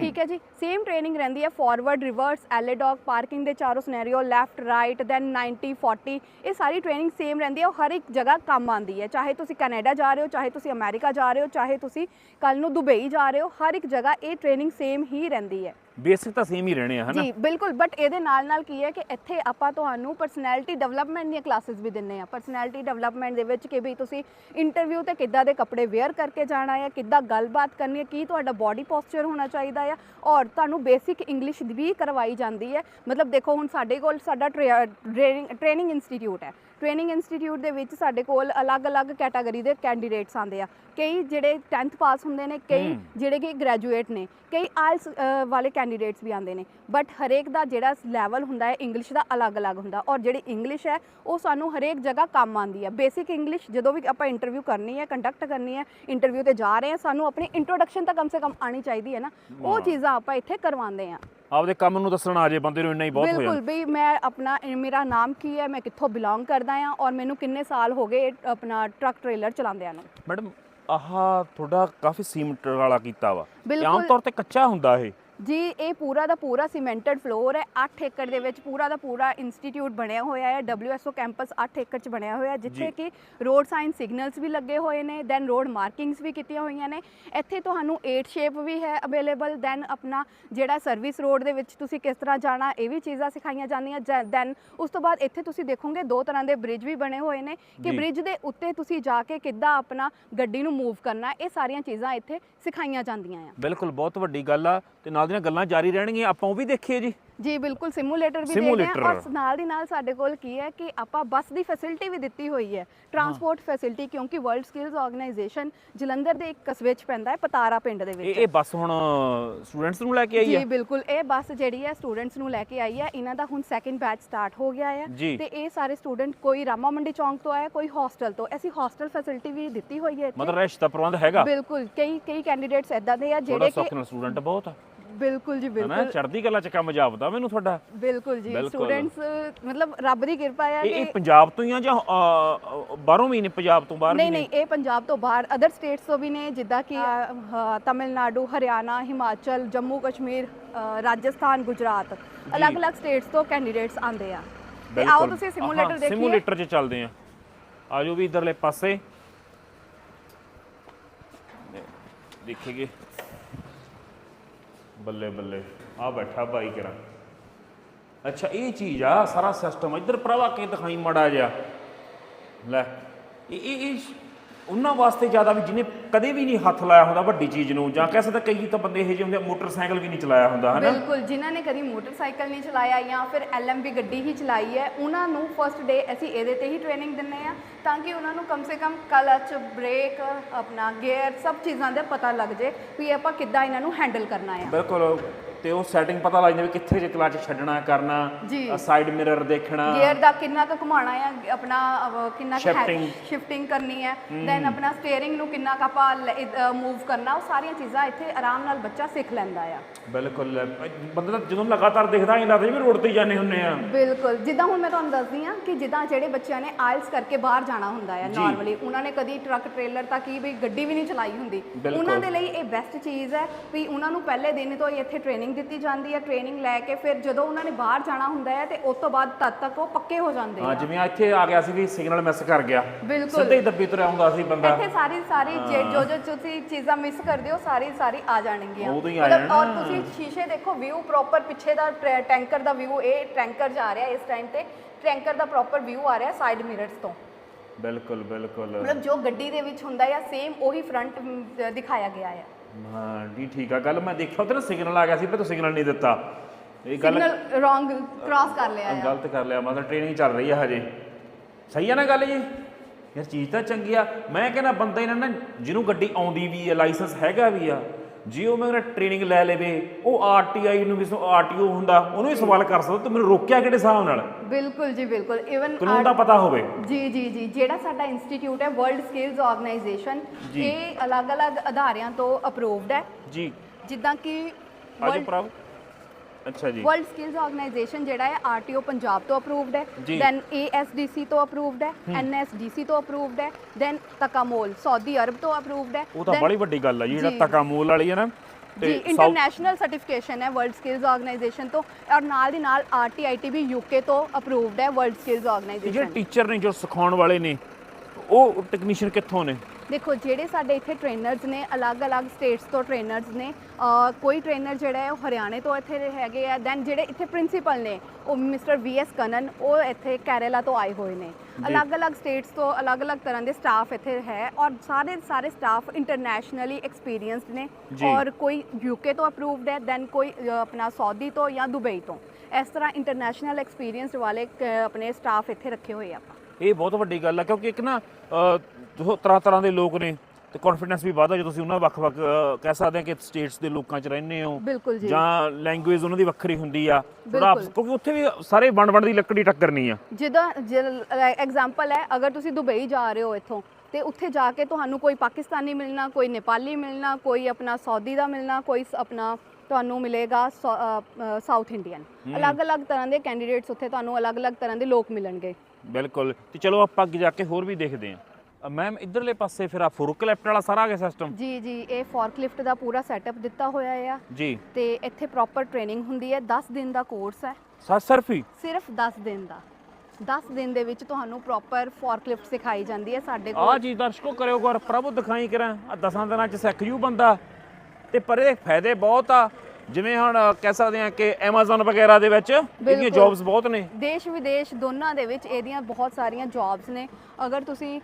ਠੀਕ ਹੈ ਜੀ? ਸੇਮ ਟ੍ਰੇਨਿੰਗ ਰਹਿੰਦੀ ਹੈ। ਫਾਰਵਰਡ ਰਿਵਰਸ ਐਲੇਡੌਗ ਪਾਰਕਿੰਗ ਦੇ ਚਾਰੋਂ ਸਿਨੈਰੀਓ ਲੈਫਟ ਰਾਈਟ ਦੈਨ 90 40 ਇਹ ਸਾਰੀ ਟ੍ਰੇਨਿੰਗ ਸੇਮ ਰਹਿੰਦੀ ਹੈ, ਉਹ ਹਰ ਇੱਕ ਜਗ੍ਹਾ ਕੰਮ ਆਉਂਦੀ ਹੈ। ਚਾਹੇ ਤੁਸੀਂ ਕੈਨੇਡਾ ਜਾ ਰਹੇ ਹੋ, ਚਾਹੇ ਤੁਸੀਂ ਅਮਰੀਕਾ ਜਾ ਰਹੇ ਹੋ, ਚਾਹੇ ਤੁਸੀਂ ਕੱਲ ਨੂੰ ਦੁਬਈ ਜਾ ਰਹੇ ਹੋ, ਹਰ ਇੱਕ ਜਗ੍ਹਾ ਇਹ ਟ੍ਰੇਨਿੰਗ ਸੇਮ ਹੀ ਰਹਿੰਦੀ ਹੈ।
ਬੇਸਿਕ ਤਾਂ ਸੇਮ ਹੀ ਰਹਿਣੇ ਆ ਹਨਾ?
ਜੀ ਬਿਲਕੁਲ ਬਟ ਇਹਦੇ ਨਾਲ ਨਾਲ ਕੀ ਹੈ ਕਿ ਇੱਥੇ ਆਪਾਂ ਤੁਹਾਨੂੰ ਪਰਸਨੈਲਿਟੀ ਡਿਵੈਲਪਮੈਂਟ ਦੀਆਂ ਕਲਾਸਿਸ ਵੀ ਦਿੰਨੇ ਆ। ਪਰਸਨੈਲਿਟੀ ਡਿਵੈਲਪਮੈਂਟ ਦੇ ਵਿੱਚ ਕਿ ਵੀ ਤੁਸੀਂ ਇੰਟਰਵਿਊ ਤੇ ਕਿੱਦਾਂ ਦੇ ਕੱਪੜੇ ਵੇਅਰ ਕਰਕੇ ਜਾਣਾ ਹੈ ਕਿੱਦਾਂ ਗੱਲਬਾਤ ਕਰਨੀ ਹੈ ਕੀ ਤੁਹਾਡਾ ਬਾਡੀ ਪੋਸਚਰ ਹੋਣਾ ਚਾਹੀਦਾ ਹੈ ਔਰ ਤੁਹਾਨੂੰ ਬੇਸਿਕ ਇੰਗਲਿਸ਼ ਵੀ ਕਰਵਾਈ ਜਾਂਦੀ ਹੈ। ਮਤਲਬ ਦੇਖੋ ਹੁਣ ਸਾਡੇ ਕੋਲ ਸਾਡਾ ਟ੍ਰੇਨਿੰਗ ਇੰਸਟੀਚਿਊਟ ਹੈ। ਟ੍ਰੇਨਿੰਗ ਇੰਸਟੀਚਿਊਟ ਦੇ ਵਿੱਚ ਸਾਡੇ ਕੋਲ ਅਲੱਗ-ਅਲੱਗ ਕੈਟਾਗਰੀ ਦੇ ਕੈਂਡੀਡੇਟਸ ਆਉਂਦੇ ਆ। ਕਈ ਜਿਹੜੇ 10th ਪਾਸ ਹੁੰਦੇ ਨੇ ਕਈ। ਜਿਹੜੇ ਕਿ ਗ੍ਰੈਜੂਏਟ ਨੇ ਕਈ ਆਇਲਸ ਵਾਲੇ ਕੈਂਡੀਡੇਟਸ ਵੀ ਆਉਂਦੇ ਨੇ। ਬਟ ਹਰੇਕ ਦਾ ਜਿਹੜਾ ਲੈਵਲ ਹੁੰਦਾ ਹੈ ਇੰਗਲਿਸ਼ ਦਾ ਅਲੱਗ-ਅਲੱਗ ਹੁੰਦਾ ਔਰ ਜਿਹੜੀ ਇੰਗਲਿਸ਼ ਹੈ ਉਹ ਸਾਨੂੰ ਹਰੇਕ ਜਗ੍ਹਾ ਕੰਮ ਆਉਂਦੀ ਹੈ। ਬੇਸਿਕ ਇੰਗਲਿਸ਼ ਜਦੋਂ ਵੀ ਆਪਾਂ ਇੰਟਰਵਿਊ ਕਰਨੀ ਹੈ ਕੰਡਕਟ ਕਰਨੀ ਹੈ ਇੰਟਰਵਿਊ ਤੇ ਜਾ ਰਹੇ ਹਾਂ ਸਾਨੂੰ ਆਪਣੀ ਇੰਟਰੋਡਕਸ਼ਨ ਤਾਂ ਕਮ ਸੇ ਕਮ ਆਣੀ ਚਾਹੀਦੀ ਹੈ ਨਾ। ਉਹ। ਚੀਜ਼ਾਂ ਆਪਾਂ ਇੱਥੇ ਕਰਵਾਉਂਦੇ ਹਾਂ।
ਆਪਦੇ ਕੰਮ ਨੂੰ ਦੱਸਣਾ ਆ ਜੇ ਬੰਦੇ ਨੂੰ ਇੰਨਾ ਹੀ ਬਹੁਤ ਹੋ
ਬਿਲਕੁਲ
ਜਾਂਦਾ।
ਵੀ ਮੈਂ ਆਪਣਾ ਮੇਰਾ ਨਾਮ ਕੀ ਹੈ ਮੈਂ ਕਿੱਥੋਂ ਬਿਲੋਂਗ ਕਰਦਾ ਹਾਂ ਔਰ ਮੈਨੂੰ ਕਿੰਨੇ ਸਾਲ ਹੋ ਗਏ ਆਪਣਾ ਟਰੱਕ ਟ੍ਰੇਲਰ ਚਲਾਉਂਦਿਆਂ ਨੂੰ।
ਮੈਡਮ ਆਹ ਤੁਹਾਡਾ ਕਾਫੀ ਸੀਮਟ ਵਾਲਾ ਕੀਤਾ ਵਾ।
ਬਿਲਕੁਲ।
ਆਮ ਤੌਰ ਤੇ ਕੱਚਾ ਹੁੰਦਾ ਇਹ।
ਜੀ ਇਹ ਪੂਰਾ ਦਾ ਪੂਰਾ ਸੀਮੈਂਟਡ ਫਲੋਰ ਹੈ 8 ਏਕੜ ਦੇ ਵਿੱਚ ਪੂਰਾ ਦਾ ਪੂਰਾ ਇੰਸਟੀਚਿਊਟ ਬਣਿਆ ਹੋਇਆ ਹੈ WSO ਕੈਂਪਸ 8 ਏਕੜ ਚ ਬਣਿਆ ਹੋਇਆ ਜਿੱਥੇ। ਕਿ ਰੋਡ ਸਾਈਨ ਸਿਗਨਲਸ ਵੀ ਲੱਗੇ ਹੋਏ ਨੇ ਦੈਨ ਰੋਡ ਮਾਰਕਿੰਗਸ ਵੀ ਕੀਤੀਆਂ ਹੋਈਆਂ ਨੇ ਇੱਥੇ ਤੁਹਾਨੂੰ 8 ਸ਼ੇਪ ਵੀ ਹੈ ਅਵੇਲੇਬਲ ਦੈਨ ਆਪਣਾ ਜਿਹੜਾ ਸਰਵਿਸ ਰੋਡ ਦੇ ਵਿੱਚ ਤੁਸੀਂ ਕਿਸ ਤਰ੍ਹਾਂ ਜਾਣਾ ਇਹ ਵੀ ਚੀਜ਼ਾਂ ਸਿਖਾਈਆਂ ਜਾਂਦੀਆਂ ਦੈਨ ਉਸ ਤੋਂ ਬਾਅਦ ਇੱਥੇ ਤੁਸੀਂ ਦੇਖੋਗੇ ਦੋ ਤਰ੍ਹਾਂ ਦੇ ਬ੍ਰਿਜ ਵੀ ਬਣੇ ਹੋਏ ਨੇ ਕਿ। ਬ੍ਰਿਜ ਦੇ ਉੱਤੇ ਤੁਸੀਂ ਜਾ ਕੇ ਕਿੱਦਾਂ ਆਪਣਾ ਗੱਡੀ ਨੂੰ ਮੂਵ ਕਰਨਾ ਇਹ ਸਾਰੀਆਂ ਚੀਜ਼ਾਂ ਇੱਥੇ ਸਿਖਾਈਆਂ ਜਾਂਦੀਆਂ ਆ
ਬਿਲਕੁਲ ਬਹੁਤ ਵੱਡੀ ਗੱਲ ਆ ਤੇ ਨਾਲ ਦੀਆਂ ਗੱਲਾਂ ਜਾਰੀ ਰਹਿਣਗੀਆਂ ਆਪਾਂ ਉਹ ਵੀ ਦੇਖੀਏ ਜੀ।
ਜੀ ਬਿਲਕੁਲ ਸਿਮੂਲੇਟਰ ਵੀ ਦੇਖਦੇ
Simulator।
ਹਾਂ ਔਰ ਨਾਲ ਦੀ ਨਾਲ ਸਾਡੇ ਕੋਲ ਕੀ ਹੈ ਕਿ ਆਪਾਂ ਬੱਸ ਦੀ ਫੈਸਿਲਿਟੀ ਵੀ ਦਿੱਤੀ ਹੋਈ ਹੈ। ਟਰਾਂਸਪੋਰਟ ਫੈਸਿਲਿਟੀ ਕਿਉਂਕਿ ਵਰਲਡ ਸਕਿੱਲਸ ਆਰਗੇਨਾਈਜੇਸ਼ਨ ਜਲੰਧਰ ਦੇ ਇੱਕ ਕਸਬੇ 'ਚ ਪੈਂਦਾ ਹੈ ਪਤਾਰਾ ਪਿੰਡ ਦੇ ਵਿੱਚ।
ਇਹ ਬੱਸ ਹੁਣ ਸਟੂਡੈਂਟਸ ਨੂੰ ਲੈ ਕੇ ਆਈ
ਜੀ
ਆ
ਬਿਲਕੁਲ ਇਹ ਬੱਸ ਜਿਹੜੀ ਹੈ ਸਟੂਡੈਂਟਸ ਨੂੰ ਲੈ ਕੇ ਆਈ ਹੈ। ਇਹਨਾਂ ਦਾ ਹੁਣ ਸੈਕਿੰਡ ਬੈਚ ਸਟਾਰਟ ਹੋ ਗਿਆ ਹੈ।
ਜੀ।
ਤੇ ਇਹ ਸਾਰੇ ਸਟੂਡੈਂਟ ਕੋਈ ਰਾਮਾ ਮੰਡੀ ਚੌਂਕ ਤੋਂ ਆਇਆ ਕੋਈ ਹੌਸਟਲ ਤੋਂ। ਅਸੀਂ ਹੌਸਟਲ ਫੈਸਿਲਿਟੀ ਵੀ ਦਿੱਤੀ ਹੋਈ ਹੈ
ਮਤਲਬ ਰੈਸ਼ ਦਾ ਪ੍ਰਬੰਧ ਹੈਗਾ?
ਬਿਲਕੁਲ ਕਈ ਕਈ ਕੈਂਡੀਡੇਟਸ ਇਦਾਂ ਦੇ ਆ ਜਿਹੜੇ ਕਿ
ਸਟੂਡੈਂਟ ਬਹੁਤ ਆ।
ਬਿਲਕੁਲ ਜੀ
ਹਨਾ
ਬਿਲਕੁਲ।
ਚੜ੍ਹਦੀ ਕਲਾ ਚ ਕੰਮ ਜਾਪਦਾ ਮੈਨੂੰ ਤੁਹਾਡਾ।
ਬਿਲਕੁਲ ਜੀ
ਬਿਲਕੁਲ।
ਸਟੂਡੈਂਟਸ ਮਤਲਬ ਰੱਬ ਦੀ ਕਿਰਪਾ ਹੈ
ਇਹ ਇਹ
ਕਿ
ਪੰਜਾਬ ਤੋਂ ਹੀ ਆ ਜਾਂ ਅ, ਅ, ਬਾਹਰੋਂ ਵੀ ਨੇ ਪੰਜਾਬ ਤੋਂ ਬਾਹਰ ਵੀ
ਨਹੀਂ
ਨੇ?
ਨਹੀਂ ਇਹ ਪੰਜਾਬ ਤੋਂ ਬਾਹਰ ਅਦਰ ਸਟੇਟਸ ਤੋਂ ਵੀ ਨੇ ਜਿੱਦਾਂ ਕਿ ਅ, ਹ- ਤਮਿਲਨਾਡੂ ਹਰਿਆਣਾ ਹਿਮਾਚਲ ਜੰਮੂ ਕਸ਼ਮੀਰ ਅ, ਰਾਜਸਥਾਨ ਗੁਜਰਾਤ। ਅਲੱਗ-ਅਲੱਗ ਸਟੇਟਸ ਤੋਂ ਕੈਂਡੀਡੇਟਸ ਆਉਂਦੇ ਆ। ਤੇ ਆਓ। ਤੁਸੀਂ ਸਿਮੂਲੇਟਰ ਦੇਖੀਏ।
ਸਿਮੂਲੇਟਰ 'ਚ ਚੱਲਦੇ ਆ। ਆਜੋ ਵੀ ਇਧਰਲੇ ਪਾਸੇ। ਦੇਖੀਏ। ਬੱਲੇ ਬੱਲੇ ਆ ਬੈਠਾ ਭਾਈ ਕਿਰਾ ਅੱਛਾ, ਇਹ ਚੀਜ਼ ਆ, ਸਾਰਾ ਸਿਸਟਮ ਇੱਧਰ ਪ੍ਰਭਾ ਕੇ ਦਿਖਾਈ ਮੜਾ ਜਿਹਾ। ਲੈ, ਇਹ ਇਹ ਉਹਨਾਂ ਵਾਸਤੇ ਜ਼ਿਆਦਾ ਵੀ ਜਿਹਨੇ ਕਦੇ ਵੀ ਨਹੀਂ ਹੱਥ ਲਾਇਆ ਹੁੰਦਾ ਵੱਡੀ ਚੀਜ਼ ਨੂੰ ਜਾਂ ਕਹਿ ਸਕਦਾ ਕਈ ਤਾਂ ਬੰਦੇ ਇਹੋ ਜਿਹੇ ਹੁੰਦੇ ਆ, ਮੋਟਰਸਾਈਕਲ ਵੀ ਨਹੀਂ ਚਲਾਇਆ ਹੁੰਦਾ ਹਨਾ?
ਬਿਲਕੁਲ ਜਿਨ੍ਹਾਂ ਨੇ ਕਦੀ ਮੋਟਰਸਾਈਕਲ ਨਹੀਂ ਚਲਾਇਆ ਜਾਂ ਫਿਰ ਐਲਐਮਬੀ ਗੱਡੀ ਹੀ ਚਲਾਈ ਹੈ ਉਹਨਾਂ ਨੂੰ ਫਰਸਟ ਡੇ ਅਸੀਂ ਇਹਦੇ ਤੇ ਹੀ ਟ੍ਰੇਨਿੰਗ ਦਿੰਨੇ ਆ ਤਾਂ ਕਿ ਉਹਨਾਂ ਨੂੰ ਕਮ ਸੇ ਕਮ ਕਲਚ ਬ੍ਰੇਕ ਆਪਣਾ ਗੇਅਰ ਸਭ ਚੀਜ਼ਾਂ ਦਾ ਪਤਾ ਲੱਗ ਜੇ ਵੀ ਆਪਾਂ ਕਿੱਦਾਂ ਇਹਨਾਂ ਨੂੰ ਹੈਂਡਲ ਕਰਨਾ ਹੈ
ਬਿਲਕੁਲ ਤੇ ਉਹ ਸੈਟਿੰਗ ਪਤਾ ਲੱਗ ਜਾਂਦੀ ਵੀ ਕਿੱਥੇ ਜੇ ਕਲਚ ਛੱਡਣਾ ਕਰਨਾ। ਸਾਈਡ ਮਿਰਰ ਦੇਖਣਾ
ਗੇਅਰ ਦਾ ਕਿੰਨਾ ਕੁ ਘੁਮਾਉਣਾ ਹੈ ਆਪਣਾ ਕਿੰਨਾ ਕੁ। ਸ਼ਿਫਟਿੰਗ ਕਰਨੀ ਹੈ ਦੈਨ ਆਪਣਾ ਸਟੀਅਰਿੰਗ ਨੂੰ ਕਿੰਨਾ ਕੁ ਆਪਾਂ ਮੂਵ ਕਰਨਾ ਉਹ ਸਾਰੀਆਂ ਚੀਜ਼ਾਂ ਇੱਥੇ ਆਰਾਮ ਨਾਲ ਬੱਚਾ ਸਿੱਖ ਲੈਂਦਾ ਆ
ਬਿਲਕੁਲ ਬੰਦੇ ਤਾਂ ਜਦੋਂ ਲਗਾਤਾਰ ਦਿਖਦਾ ਹੀ ਲੱਗਦਾ ਜਿਵੇਂ ਰੋਡ ਤੇ ਜਾਂਦੇ ਹੁੰਨੇ ਆ
ਬਿਲਕੁਲ ਜਿੱਦਾਂ ਹੁਣ ਮੈਂ ਤੁਹਾਨੂੰ ਦੱਸਦੀ ਆ ਕਿ ਜਿੱਦਾਂ ਜਿਹੜੇ ਬੱਚਿਆਂ ਨੇ ਆਇਲਸ ਕਰਕੇ ਬਾਹਰ ਜਾਣਾ ਹੁੰਦਾ
ਜੀ।
ਨਾਰਮਲੀ ਉਹਨਾਂ ਨੇ ਕਦੀ ਟਰੱਕ ਟ੍ਰੇਲਰ ਤੱਕ ਹੀ ਵੀ ਗੱਡੀ ਵੀ ਨਹੀਂ ਚਲਾਈ ਹੁੰਦੀ। ਉਹਨਾਂ ਦੇ ਲਈ ਇਹ ਬੈਸਟ ਚੀਜ਼ ਹੈ ਵੀ ਉਹਨਾਂ ਨੂੰ ਪਹਿਲੇ ਦਿਨ ਤੋਂ ਹੀ ਇੱਥੇ ਟ੍ਰੇਨਿੰਗ ਦਿੱਤੀ ਜਾਂਦੀ ਹੈ ਟ੍ਰੇਨਿੰਗ ਲੈ ਕੇ ਫਿਰ ਜਦੋਂ ਉਹਨਾਂ ਨੇ ਬਾਹਰ ਜਾਣਾ ਹੁੰਦਾ ਹੈ ਤੇ ਉਸ ਤੋਂ ਬਾਅਦ ਤਦ ਤੱਕ ਉਹ ਪੱਕੇ ਹੋ ਜਾਂਦੇ
ਹਾਂ
ਆ।
ਜਿਵੇਂ ਇੱਥੇ ਆ ਗਿਆ ਸੀ ਵੀ ਸਿਗਨਲ ਮਿਸ ਕਰ ਗਿਆ।
ਬਿਲਕੁਲ।
ਸਿੱਧੇ ਹੀ ਦੱਬੀ ਤੁਰਿਆ ਹੁੰਦਾ ਸੀ ਬੰਦਾ।
ਇੱਥੇ ਸਾਰੀ ਸਾਰੀ ਜੇ- ਜੋ ਜੋ ਤੁਸੀਂ ਚੀਜ਼ਾਂ ਮਿਸ ਕਰਦੇ ਹੋ ਸਾਰੀ ਸਾਰੀ ਆ ਜਾਣਗੀਆਂ।
ਉਦੋਂ ਹੀ ਆ
ਮਤਲਬ ਔਰ
ਜਾਣਾ।
ਤੁਸੀਂ ਸ਼ੀਸ਼ੇ ਦੇਖੋ ਵਿਊ ਪ੍ਰੋਪਰ ਪਿੱਛੇ ਦਾ ਟਰੈ- ਟੈਂਕਰ ਦਾ ਵਿਊ ਇਹ ਟੈਂਕਰ ਜਾ ਰਿਹਾ ਇਸ ਟਾਈਮ ਤੇ। ਟੈਂਕਰ ਦਾ ਪ੍ਰੋਪਰ ਵਿਊ ਆ ਰਿਹਾ ਸਾਈਡ ਮਿਰਰਸ ਤੋਂ।
ਬਿਲਕੁਲ ਬਿਲਕੁਲ।
ਮਤਲਬ ਜੋ ਗੱਡੀ ਦੇ ਵਿੱਚ ਹੁੰਦਾ ਹੈ ਸੇਮ ਉਹੀ ਫਰੰਟ ਦਿਖਾਇਆ ਗਿਆ ਹੈ
ਹਾਂ ਜੀ ਠੀਕ ਆ। ਗੱਲ ਮੈਂ ਦੇਖਿਆ ਉਧਰ ਸਿਗਨਲ ਆ ਗਿਆ ਸੀ ਪਰ ਤੂੰ ਸਿਗਨਲ ਨਹੀਂ ਦਿੱਤਾ। ਇਹ ਗੱਲ
ਸਿਗਨਲ ਰੋਂਗ ਕ੍ਰਾਸ ਕਰ ਲਿਆ ਹੈ
ਗਲਤ ਕਰ ਲਿਆ ਮਤਲਬ ਟ੍ਰੇਨਿੰਗ ਚੱਲ ਰਹੀ ਆ ਹਜੇ। ਸਹੀ ਆ ਨਾ ਗੱਲ ਜੀ? ਯਾਰ ਚੀਜ਼ ਤਾਂ ਚੰਗੀ ਆ। ਮੈਂ ਕਹਿੰਦਾ ਬੰਦਾ ਇਹਨਾਂ ਨਾ ਜਿਹਨੂੰ ਗੱਡੀ ਆਉਂਦੀ ਵੀ ਆ ਲਾਇਸੈਂਸ ਹੈਗਾ ਵੀ ਆ ਜੇ ਉਹ ਮੈਂ ਟ੍ਰੇਨਿੰਗ ਲੈ ਲਵੇ ਉਹ ਆਰਟੀਆਈ ਨੂੰ ਵੀ ਆਰਟੀਓ ਹੁੰਦਾ ਉਹਨੂੰ ਵੀ ਸਵਾਲ ਕਰ ਸਕਦਾ ਤੂੰ ਮੈਨੂੰ ਰੋਕਿਆ ਕਿਹੜੇ ਹਿਸਾਬ ਨਾਲ?
ਬਿਲਕੁਲ ਜੀ ਬਿਲਕੁਲ। ਇਵਨ
ਕਾਨੂੰਨ ਦਾ ਪਤਾ ਹੋਵੇ।
ਜੀ ਜੀ ਜੀ ਜਿਹੜਾ ਸਾਡਾ ਇੰਸਟੀਚਿਊਟ ਹੈ ਵਰਲਡ ਸਕਿੱਲਸ ਆਰਗੇਨਾਈਜੇਸ਼ਨ। ਇਹ ਅਲੱਗ-ਅਲੱਗ ਅਦਾਰਿਆਂ ਤੋਂ ਅਪਰੂਵਡ ਹੈ।
ਜੀ।
ਜਿੱਦਾਂ ਕਿ
ਪ੍ਰਭ ਅੱਛਾ ਜੀ
ਵਰਲਡ ਸਕਿੱਲਸ ਆਰਗੇਨਾਈਜੇਸ਼ਨ ਜਿਹੜਾ ਹੈ ਆਰਟੀਓ ਪੰਜਾਬ ਤੋਂ ਅਪਰੂਵਡ ਹੈ। ਦੈਨ ਏਐਸਡੀਸੀ ਤੋਂ ਅਪਰੂਵਡ ਹੈ ਐਨਐਸਡੀਸੀ ਤੋਂ ਅਪਰੂਵਡ ਹੈ ਦੈਨ ਤਕਾਮੋਲ ਸਾਊਦੀ ਅਰਬ ਤੋਂ ਅਪਰੂਵਡ ਹੈ
ਉਹ ਤਾਂ ਬੜੀ ਵੱਡੀ ਗੱਲ ਜੀ ਜਿਹੜਾ। ਤਕਾਮੂਲ ਵਾਲੀ ਹੈ ਨਾ
ਜੀ ਇੰਟਰਨੈਸ਼ਨਲ ਸਰਟੀਫਿਕੇਸ਼ਨ ਹੈ ਵਰਲਡ ਸਕਿੱਲਸ ਆਰਗੇਨਾਈਜੇਸ਼ਨ ਤੋਂ ਔਰ ਨਾਲ ਦੀ ਨਾਲ ਆਰਟੀਆਈਟੀ ਵੀ ਯੂਕੇ ਤੋਂ ਅਪਰੂਵਡ ਹੈ ਵਰਲਡ ਸਕਿੱਲਸ
ਤੇ ਜਿਹੜੇ
ਆਰਗੇਨਾਈਜੇਸ਼ਨ
ਟੀਚਰ ਨੇ ਜੋ ਸਿਖਾਉਣ ਵਾਲੇ ਨੇ ਉਹ ਟੈਕਨੀਸ਼ੀਅਨ ਕਿੱਥੋਂ ਨੇ
ਦੇਖੋ ਜਿਹੜੇ ਸਾਡੇ ਇੱਥੇ ਟ੍ਰੇਨਰਸ ਨੇ ਅਲੱਗ-ਅਲੱਗ ਸਟੇਟਸ ਤੋਂ ਟ੍ਰੇਨਰਸ ਨੇ ਕੋਈ ਟ੍ਰੇਨਰ ਜਿਹੜਾ ਹੈ ਉਹ ਹਰਿਆਣੇ ਤੋਂ ਇੱਥੇ ਹੈਗੇ ਆ ਦੈਨ ਜਿਹੜੇ ਇੱਥੇ ਪ੍ਰਿੰਸੀਪਲ ਨੇ ਉਹ ਮਿਸਟਰ ਵੀਐਸ ਕਨਨ ਉਹ ਇੱਥੇ ਕੇਰਲਾ ਤੋਂ ਆਏ ਹੋਏ ਨੇ। ਅਲੱਗ-ਅਲੱਗ ਸਟੇਟਸ ਤੋਂ ਅਲੱਗ-ਅਲੱਗ ਤਰ੍ਹਾਂ ਦੇ ਸਟਾਫ ਇੱਥੇ ਹੈ ਔਰ ਸਾਰੇ ਸਾਰੇ ਸਟਾਫ ਇੰਟਰਨੈਸ਼ਨਲੀ ਐਕਸਪੀਰੀਅੰਸਡ ਨੇ। ਔਰ ਕੋਈ ਯੂਕੇ ਤੋਂ ਅਪਰੂਵਡ ਹੈ ਦੈਨ ਕੋਈ ਆਪਣਾ ਸਾਊਦੀ ਤੋਂ ਜਾਂ ਦੁਬਈ ਤੋਂ। ਇਸ ਤਰ੍ਹਾਂ ਇੰਟਰਨੈਸ਼ਨਲ ਐਕਸਪੀਰੀਅੰਸਡ ਵਾਲੇ ਆਪਣੇ ਸਟਾਫ ਇੱਥੇ ਰੱਖੇ ਹੋਏ ਆ ਆਪਾਂ।
ਇਹ ਬਹੁਤ ਵੱਡੀ ਗੱਲ ਆ ਕਿਉਂਕਿ ਇੱਕ ਨਾ ਤਰ੍ਹਾਂ ਤਰ੍ਹਾਂ ਦੇ ਲੋਕ ਨੇ ਤੇ ਕੌਨਫੀਡੈਂਸ ਵੀ ਵਧਦਾ ਜੇ ਤੁਸੀਂ ਉਹਨਾਂ ਵੱਖ-ਵੱਖ ਕਹਿ ਸਕਦੇ ਆ ਕਿ ਸਟੇਟਸ ਦੇ ਲੋਕਾਂ 'ਚ ਰਹਿੰਦੇ ਹੋ
ਜੀ।
ਲੈਂਗੁਏਜ ਉਹਨਾਂ ਦੀ ਵੱਖਰੀ ਹੁੰਦੀ ਆ। ਥੋੜਾ। ਕਿਉਂਕਿ ਉੱਥੇ ਵੀ ਸਾਰੇ ਵੰਡ-ਵੰਡ ਦੀ ਲੱਕੜੀ ਟੱਕਰਨੀ ਆ।
ਜਿੱਦਾਂ ਐਗਜ਼ਾਮਪਲ ਹੈ ਅਗਰ ਤੁਸੀਂ ਦੁਬਈ ਜਾ ਰਹੇ ਹੋ ਇੱਥੋਂ ਤੇ ਉੱਥੇ ਜਾ ਕੇ ਤੁਹਾਨੂੰ ਕੋਈ ਪਾਕਿਸਤਾਨੀ ਮਿਲਣਾ ਕੋਈ ਨੇਪਾਲੀ ਮਿਲਣਾ ਕੋਈ ਆਪਣਾ ਸਾਊਦੀ ਦਾ ਮਿਲਣਾ ਕੋਈ ਆਪਣਾ ਤੁਹਾਨੂੰ ਮਿਲੇਗਾ ਸਾਊਥ ਇੰਡੀਅਨ। ਅਲੱਗ-ਅਲੱਗ ਤਰ੍ਹਾਂ ਦੇ ਕੈਂਡੀਡੇਟਸ ਉੱਥੇ ਤੁਹਾਨੂੰ ਅਲੱਗ-ਅਲੱਗ ਤਰ੍ਹਾਂ ਦੇ ਲੋਕ ਮਿਲਣਗੇ।
ਬਿਲਕੁਲ। ਤੇ ਚਲੋ ਆਪਾਂ ਅੱਗੇ ਜਾ ਕੇ ਹੋਰ ਵੀ ਦੇਖਦੇ ਆ ਮੈਮ ਇਧਰਲੇ ਪਾਸੇ ਫਿਰ ਆ ਫੋਰਕ ਲੈਫਟ ਵਾਲਾ ਸਾਰਾ ਆ ਗਿਆ ਸਿਸਟਮ
ਜੀ ਜੀ ਇਹ ਫੋਰਕਲਿਫਟ ਦਾ ਪੂਰਾ ਸੈਟਅਪ ਦਿੱਤਾ ਹੋਇਆ ਆ।
ਜੀ।
ਤੇ ਇੱਥੇ ਪ੍ਰੋਪਰ ਟ੍ਰੇਨਿੰਗ ਹੁੰਦੀ ਹੈ। 10 ਦਿਨ ਦਾ ਕੋਰਸ ਹੈ।
ਸਿਰਫ ਹੀ?
ਸਿਰਫ 10 ਦਿਨ ਦਾ। 10 ਦਿਨ ਦੇ ਵਿੱਚ ਤੁਹਾਨੂੰ ਪ੍ਰੋਪਰ ਫੋਰਕਲਿਫਟ ਸਿਖਾਈ ਜਾਂਦੀ ਹੈ ਸਾਡੇ
ਆ
ਕੋਲ।
ਜੀ ਦਰਸ਼ਕੋ ਕਰਿਓ ਗੌਰ ਪ੍ਰਭੂ ਦਿਖਾਈ ਕਰਾਂ। ਆ ਦਸਾਂ ਦਿਨਾਂ ਚ ਸਿੱਖ ਜੂ ਬੰਦਾ। ਤੇ ਪਰ ਇਹਦੇ ਫਾਇਦੇ ਬਹੁਤ ਆ। ਜਿਵੇਂ ਹੁਣ ਕਹਿ ਸਕਦੇ ਹਾਂ ਕਿ Amazon ਵਗੈਰਾ ਦੇ ਵਿੱਚ ਇਹਦੀਆਂ। ਜੌਬਸ ਬਹੁਤ ਨੇ।
ਦੇਸ਼ ਵਿਦੇਸ਼ ਦੋਨਾਂ ਦੇ ਵਿੱਚ ਇਹਦੀਆਂ ਬਹੁਤ ਸਾਰੀਆਂ ਜੌਬਸ ਨੇ। ਅਗਰ ਤੁਸੀਂ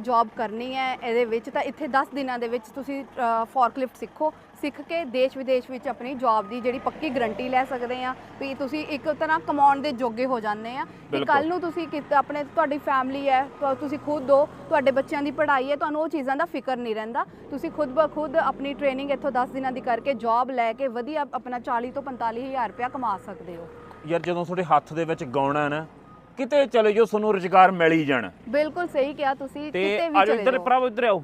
ਜੌਬ ਕਰਨੀ ਹੈ ਇਹਦੇ ਵਿੱਚ ਤਾਂ ਇੱਥੇ 10 ਦਿਨਾਂ ਦੇ ਵਿੱਚ ਤੁਸੀਂ ਫੋਰਕਲਿਫਟ ਸਿੱਖੋ। ਸਿੱਖ ਕੇ ਦੇਸ਼ ਵਿਦੇਸ਼ ਵਿੱਚ ਆਪਣੀ ਜੌਬ ਦੀ ਜਿਹੜੀ ਪੱਕੀ ਗਰੰਟੀ ਲੈ ਸਕਦੇ ਆ ਵੀ ਤੁਸੀਂ ਇੱਕ ਤਰ੍ਹਾਂ ਕਮਾਉਣ ਦੇ ਜੋਗੇ ਹੋ ਜਾਂਦੇ ਆ ਤੇ। ਕੱਲ ਨੂੰ ਤੁਸੀਂ ਆਪਣੇ ਤੁਹਾਡੀ ਫੈਮਿਲੀ ਹੈ ਤੁਸੀਂ ਖੁਦ ਹੋ ਤੁਹਾਡੇ ਬੱਚਿਆਂ ਦੀ ਪੜ੍ਹਾਈ ਹੈ ਤੁਹਾਨੂੰ ਉਹ ਚੀਜ਼ਾਂ ਦਾ ਫਿਕਰ ਨਹੀਂ ਰਹਿੰਦਾ। ਤੁਸੀਂ ਖੁਦ ਬ ਖੁਦ ਆਪਣੀ ਟ੍ਰੇਨਿੰਗ ਇੱਥੋਂ 10 ਦਿਨਾਂ ਦੀ ਕਰਕੇ ਜੌਬ ਲੈ ਕੇ ਵਧੀਆ ਆਪਣਾ 40 ਤੋਂ 45 ਹਜ਼ਾਰ ਰੁਪਇਆ ਕਮਾ ਸਕਦੇ ਹੋ।
ਯਾਰ ਜਦੋਂ ਤੁਹਾਡੇ ਹੱਥ ਦੇ ਵਿੱਚ ਗਾਉਣਾ ਹੈ ਨਾ ਕਿਤੇ ਚਲੇ ਜਾਓ ਤੁਹਾਨੂੰ ਰੁਜ਼ਗਾਰ ਮਿਲ ਹੀ ਜਾਣ।
ਬਿਲਕੁਲ ਸਹੀ ਕਿਹਾ ਤੁਸੀਂ
ਤੇ
ਕਿਤੇ ਵੀ ਚਲੇ
ਇੱਧਰ
ਜਾਓ।
ਪ੍ਰਭ ਇੱਧਰ ਆਓ।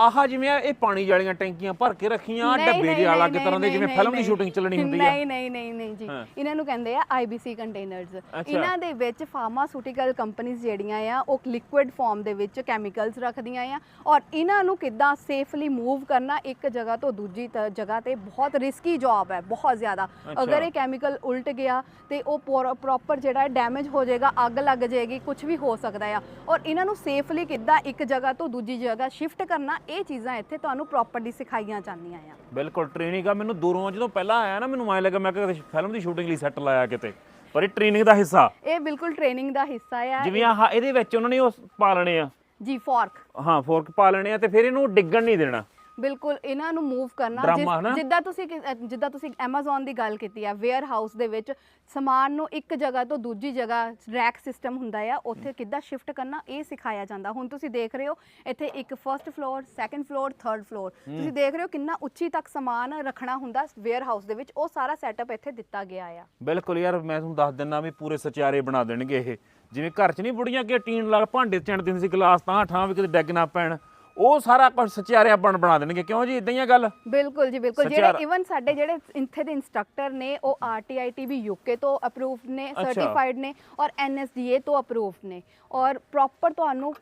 ਆਹ ਜਿਵੇਂ ਇਹ ਪਾਣੀ ਵਾਲੀਆਂ ਟੈਂਕੀਆਂ ਭਰ ਕੇ ਰੱਖੀਆਂ
ਨਹੀਂ,
ਡੱਬੇ
ਨਹੀਂ,
ਜਿਹੇ ਅਲੱਗ
ਨਹੀਂ,
ਤਰ੍ਹਾਂ ਦੇ
ਨਹੀਂ,
ਜਿਵੇਂ
ਨਹੀਂ,
ਫਿਲਮ ਦੀ
ਨਹੀਂ।
ਸ਼ੂਟਿੰਗ ਚੱਲਣੀ ਹੁੰਦੀ ਆ
ਨਹੀਂ ਨਹੀਂ ਨਹੀਂ ਨਹੀਂ ਜੀ
ਹਾਂ।
ਇਹਨਾਂ ਨੂੰ ਕਹਿੰਦੇ ਆ ਆਈਬੀਸੀ ਕੰਟੇਨਰਸ। ਇਹਨਾਂ ਦੇ ਵਿੱਚ ਫਾਰਮਾਸਿਊਟੀਕਲ ਕੰਪਨੀਆਂ ਜਿਹੜੀਆਂ ਆ ਉਹ ਲਿਕੁਇਡ ਫਾਰਮ ਦੇ ਵਿੱਚ ਕੈਮੀਕਲਸ ਰੱਖਦੀਆਂ ਆ ਔਰ ਇਹਨਾਂ ਨੂੰ ਕਿੱਦਾਂ ਸੇਫਲੀ ਮੂਵ ਕਰਨਾ ਇੱਕ ਜਗ੍ਹਾ ਤੋਂ ਦੂਜੀ ਤ- ਜਗ੍ਹਾ ਤੇ ਬਹੁਤ ਰਿਸਕੀ ਜੌਬ ਹੈ ਬਹੁਤ ਜ਼ਿਆਦਾ
ਅੱਛਾ।
ਅਗਰ ਇਹ ਕੈਮੀਕਲ ਉਲਟ ਗਿਆ ਤੇ ਉਹ ਪ੍ਰੋਪਰ ਜਿਹੜਾ ਡੈਮੇਜ ਹੋ ਜਾਏਗਾ ਅੱਗ ਲੱਗ ਜਾਏਗੀ ਕੁਝ ਵੀ ਹੋ ਸਕਦਾ ਆ ਔਰ ਇਹਨਾਂ ਨੂੰ ਸੇਫਲੀ ਕਿੱਦਾਂ ਇੱਕ ਜਗ੍ਹਾ ਤੋਂ ਦੂਜੀ ਜਗ੍ਹਾ ਸ਼ਿਫਟ ਕਰਨਾ ਇਹ ਚੀਜ਼ਾਂ ਇੱਥੇ ਤੁਹਾਨੂੰ ਪ੍ਰੋਪਰਲੀ ਸਿਖਾਈਆਂ ਜਾਂਦੀਆਂ ਆ।
ਬਿਲਕੁਲ ਟ੍ਰੇਨਿੰਗ ਆ। ਮੈਨੂੰ ਦੂਰੋਂ ਜਦੋਂ ਪਹਿਲਾਂ ਆਇਆ ਨਾ ਮੈਨੂੰ ਐਂ ਲੱਗਾ ਮੈਂ ਕਿ ਫਿਲਮ ਦੀ ਸ਼ੂਟਿੰਗ ਲਈ ਸੈੱਟ ਲਾਇਆ ਕਿਤੇ। ਪਰ ਇਹ ਟ੍ਰੇਨਿੰਗ ਦਾ ਹਿੱਸਾ।
ਇਹ ਬਿਲਕੁਲ ਟ੍ਰੇਨਿੰਗ ਦਾ ਹਿੱਸਾ ਆ।
ਜਿਵੇਂ ਆਹ ਇਹਦੇ ਵਿੱਚ ਉਹਨਾਂ ਨੇ ਉਹ ਪਾ ਲੈਣੇ ਆ।
ਜੀ ਫੋਰਕ
ਹਾਂ ਫੋਰਕ ਪਾ ਲੈਣੇ ਆ ਤੇ ਫਿਰ ਇਹਨੂੰ ਡਿੱਗਣ ਨਹੀਂ ਦੇਣਾ।
ਬਿਲਕੁਲ ਇਹਨਾਂ ਨੂੰ ਮੂਵ ਕਰਨਾ
ਡਰਾਮਾ?
ਜਿੱਦਾਂ ਤੁਸੀਂ ਕਿ- ਅ, ਜਿੱਦਾਂ ਤੁਸੀਂ Amazon ਦੀ ਗੱਲ ਕੀਤੀ ਆ ਵੇਅਰ ਹਾਊਸ ਦੇ ਵਿੱਚ ਸਮਾਨ ਨੂੰ ਇੱਕ ਜਗ੍ਹਾ ਤੋਂ ਦੂਜੀ ਜਗ੍ਹਾ ਰੈਕ ਸਿਸਟਮ ਹੁੰਦਾ ਆ ਉੱਥੇ ਕਿੱਦਾਂ ਸ਼ਿਫਟ ਕਰਨਾ ਇਹ ਸਿਖਾਇਆ ਜਾਂਦਾ। ਹੁਣ ਤੁਸੀਂ ਦੇਖ ਰਹੇ ਹੋ ਇੱਥੇ ਇੱਕ first floor second floor third floor ਤੁਸੀਂ ਦੇਖ ਰਹੇ ਹੋ ਕਿੰਨਾ ਉੱਚੀ ਤੱਕ ਸਮਾਨ ਰੱਖਣਾ ਹੁੰਦਾ ਵੇਅਰ ਹਾਊਸ ਦੇ ਵਿੱਚ ਉਹ ਸਾਰਾ ਸੈਟਅਪ ਇੱਥੇ ਦਿੱਤਾ ਗਿਆ ਆ।
ਬਿਲਕੁਲ ਯਾਰ ਮੈਂ ਤੁਹਾਨੂੰ ਦੱਸ ਦਿੰਦਾ ਵੀ ਪੂਰੇ ਸਚਾਰੇ ਬਣਾ ਦੇਣਗੇ ਇਹ। ਜਿਵੇਂ ਘਰ 'ਚ ਨਹੀਂ ਬੁੜੀਆਂ ਕਿ ਟੀਨ ਲਾ ਭਾਂਡੇ ਚਿਣਦੇ ਹੁੰਦੇ ਸੀ ਗਲਾਸ ਤਾਂ ਠਾਂ ਵੀ ਕਿਤੇ ਡਿੱਗ ਨਾ ਪੈਣ। ਉਹ ਸਾਰਾ ਕੁਝ ਸਚਾਰਿਆ ਬਣ ਬਣਾ ਦੇਣਗੇ। ਕਿਉਂ ਜੀ? ਇਦਾਂ ਹੀ ਆ ਗੱਲ?
ਬਿਲਕੁਲ ਜੀ ਬਿਲਕੁਲ।
ਸੱਚਿਆਰ-
ਜਿਹੜੇ ਇਵਨ ਸਾਡੇ ਜਿਹੜੇ ਇੱਥੇ ਦੇ ਇੰਸਟ੍ਰਕਟਰ ਨੇ ਉਹ ਆਰਟੀਆਈਟੀਬੀ ਯੂਕੇ ਤੋਂ ਅਪਰੂਵਡ ਨੇ
ਅੱਛਾ।
ਸਰਟੀਫਾਈਡ ਨੇ ਔਰ ਐਨਐਸਡੀਏ ਤੋਂ ਅਪਰੂਵਡ ਨੇ। ਔਰ ਪ੍ਰੋਪਰ ਤੁਹਾਨੂੰ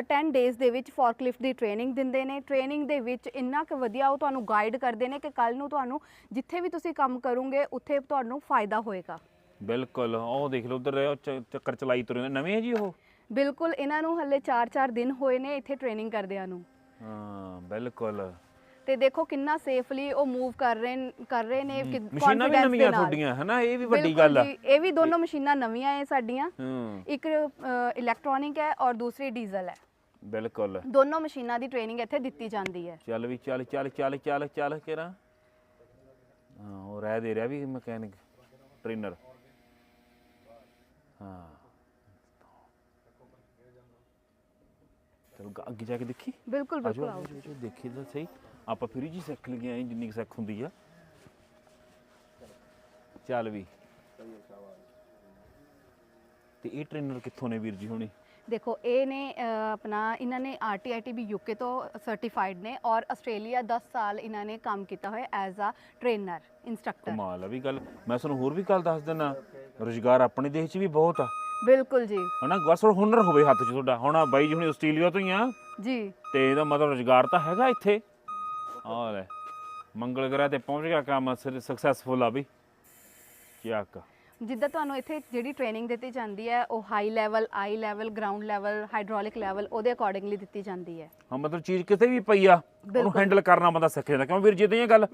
10 ਡੇਜ਼ ਦੇ ਵਿੱਚ ਫੋਰਕਲਿਫਟ ਦੀ ਟ੍ਰੇਨਿੰਗ ਦਿੰਦੇ ਨੇ। ਟ੍ਰੇਨਿੰਗ ਦੇ ਵਿੱਚ ਇੰਨਾ ਕੁ ਵਧੀਆ ਉਹ ਤੁਹਾਨੂੰ ਗਾਈਡ ਕਰਦੇ ਨੇ ਕਿ ਕੱਲ ਨੂੰ ਤੁਹਾਨੂੰ ਜਿੱਥੇ ਵੀ ਤੁਸੀਂ ਕੰਮ ਕਰੋਗੇ ਉੱਥੇ ਤੁਹਾਨੂੰ ਫਾਇਦਾ ਹੋਏਗਾ।
ਬਿਲਕੁਲ। ਉਹ ਦੇਖ ਲਓ ਉਧਰ ਉਹ ਚ- ਚੱਕਰ ਚਲਾਈ ਤੁਰੇ। ਨਵੇਂ ਹੈ ਜੀ ਉਹ?
ਬਿਲਕੁਲ ਇਹਨਾਂ ਨੂੰ ਹੱਲੇ 4-4 ਦਿਨ ਹੋਏ ਨੇ ਇੱਥੇ ਟ੍ਰੇਨਿੰਗ ਕਰਦਿਆਂ ਨੂੰ।
ਹਾਂ ਬਿਲਕੁਲ।
ਤੇ ਦੇਖੋ ਕਿੰਨਾ ਸੇਫਲੀ ਉਹ ਮੂਵ ਕਰ ਰਹੇ ਨ- ਕਰ ਰਹੇ ਨੇ ਕਿ
ਮਸ਼ੀਨਾਂ ਵੀ
confidence ਦੇ
ਨਵੀਆਂ
ਨਾਲ।
ਤੁਹਾਡੀਆਂ ਹਨਾ? ਇਹ ਵੀ ਵੱਡੀ
ਬਿਲਕੁਲ
ਗੱਲ ਆ।
ਜੀ, ਇਹ ਵੀ ਦੋਨੋਂ ਮਸ਼ੀਨਾਂ ਨਵੀਆਂ ਹੈ ਸਾਡੀਆਂ।
ਹੂੰ
ਇੱਕ ਇਲੈਕਟ੍ਰੋਨਿਕ ਹੈ ਔਰ ਦੂਸਰੀ ਡੀਜ਼ਲ ਹੈ
ਬਿਲਕੁਲ।
ਦੋਨੋਂ ਮਸ਼ੀਨਾਂ ਦੀ ਟ੍ਰੇਨਿੰਗ ਇੱਥੇ ਦਿੱਤੀ ਜਾਂਦੀ ਹੈ
ਚੱਲ ਵੀ ਚੱਲ ਚੱਲ ਚੱਲ ਚੱਲ ਚੱਲ ਕੇਰਾ। ਹਾਂ ਉਹ ਰਹਿ ਦੇ ਰਿਹਾ ਵੀ ਮਕੈਨਿਕ ਟ੍ਰੇਨਰ ਹਾਂ। ਚਲ ਅੱਗੇ ਜਾ ਕੇ ਦੇਖੀ?
ਬਿਲਕੁਲ ਬਿਲਕੁਲ। ਆਓ
ਆਜੋ ਦੇਖੀ ਤਾਂ ਸਹੀ। ਆਪਾਂ ਫਿਰ ਜੀ ਸਿੱਖ ਲਈਏ ਐਂ ਜਿੰਨੀ ਕੁ ਸਿੱਖ ਹੁੰਦੀ ਆ। ਚੱਲ ਵੀ। ਤੇ ਇਹ ਟ੍ਰੇਨਰ ਕਿੱਥੋਂ ਨੇ ਵੀਰ ਜੀ ਹੁਣੀ?
ਦੇਖੋ ਇਹ ਨੇ ਅ, ਆਪਣਾ ਇਹਨਾਂ ਨੇ ਆਰਟੀਆਈਟੀਬੀ ਯੂਕੇ ਤੋਂ ਸਰਟੀਫਾਈਡ ਨੇ ਔਰ ਆਸਟ੍ਰੇਲੀਆ 10 ਸਾਲ ਇਹਨਾਂ ਨੇ ਕੰਮ ਕੀਤਾ ਹੋਇਆ ਐਜ਼ ਅ ਟ੍ਰੇਨਰ ਇੰਸਟ੍ਰਕਟਰ
ਕਮਾਲ ਆ ਵੀ ਗੱਲ। ਮੈਂ ਤੁਹਾਨੂੰ ਹੋਰ ਵੀ ਗੱਲ ਦੱਸ ਦਿੰਦਾ ਰੁਜ਼ਗਾਰ ਆਪਣੇ ਦੇਸ਼ 'ਚ ਵੀ ਬਹੁਤ ਆ।
ਬਿਲਕੁਲ ਜੀ।
ਹਨਾ ਬਸ ਹੁਣ ਹੁਨਰ ਹੋਵੇ ਹੱਥ 'ਚ ਤੁਹਾਡਾ। ਹੁਣ ਆਹ ਬਾਈ ਜੀ ਹੁਣੀ ਆਸਟ੍ਰੇਲੀਆ ਤੋਂ ਹੀ ਆ।
ਜੀ।
ਤੇ ਇਹਦਾ ਮਤਲਬ ਰੁਜ਼ਗਾਰ ਤਾਂ ਹੈਗਾ ਇੱਥੇ। ਆ ਲੈ ਮੰਗਲ ਗ੍ਰਹਿ ਤੇ ਪਹੁੰਚ ਗਿਆ ਕੰਮ ਸਕਸੈਸਫੁਲ ਆ ਵੀ ਚੱਕ
ਜਿੱਦਾਂ ਤੁਹਾਨੂੰ ਇੱਥੇ ਜਿਹੜੀ ਟ੍ਰੇਨਿੰਗ ਦਿੱਤੀ ਜਾਂਦੀ ਹੈ ਉਹ high level eye level ground level hydraulic level ਉਹਦੇ ਅਕੋਰਡਿੰਗਲੀ ਦਿੱਤੀ ਜਾਂਦੀ ਹੈ।
ਹਾਂ ਮਤਲਬ ਚੀਜ਼ ਕਿਤੇ ਵੀ ਪਈ ਆ ਉਹਨੂੰ
ਬਿਲਕੁਲ।
ਹੈਂਡਲ ਕਰਨਾ ਬੰਦਾ ਸਿੱਖ ਜਾਂਦਾ। ਕਿਉਂ ਵੀਰ ਜੀ ਇਦਾਂ ਹੀ ਆ ਗੱਲ?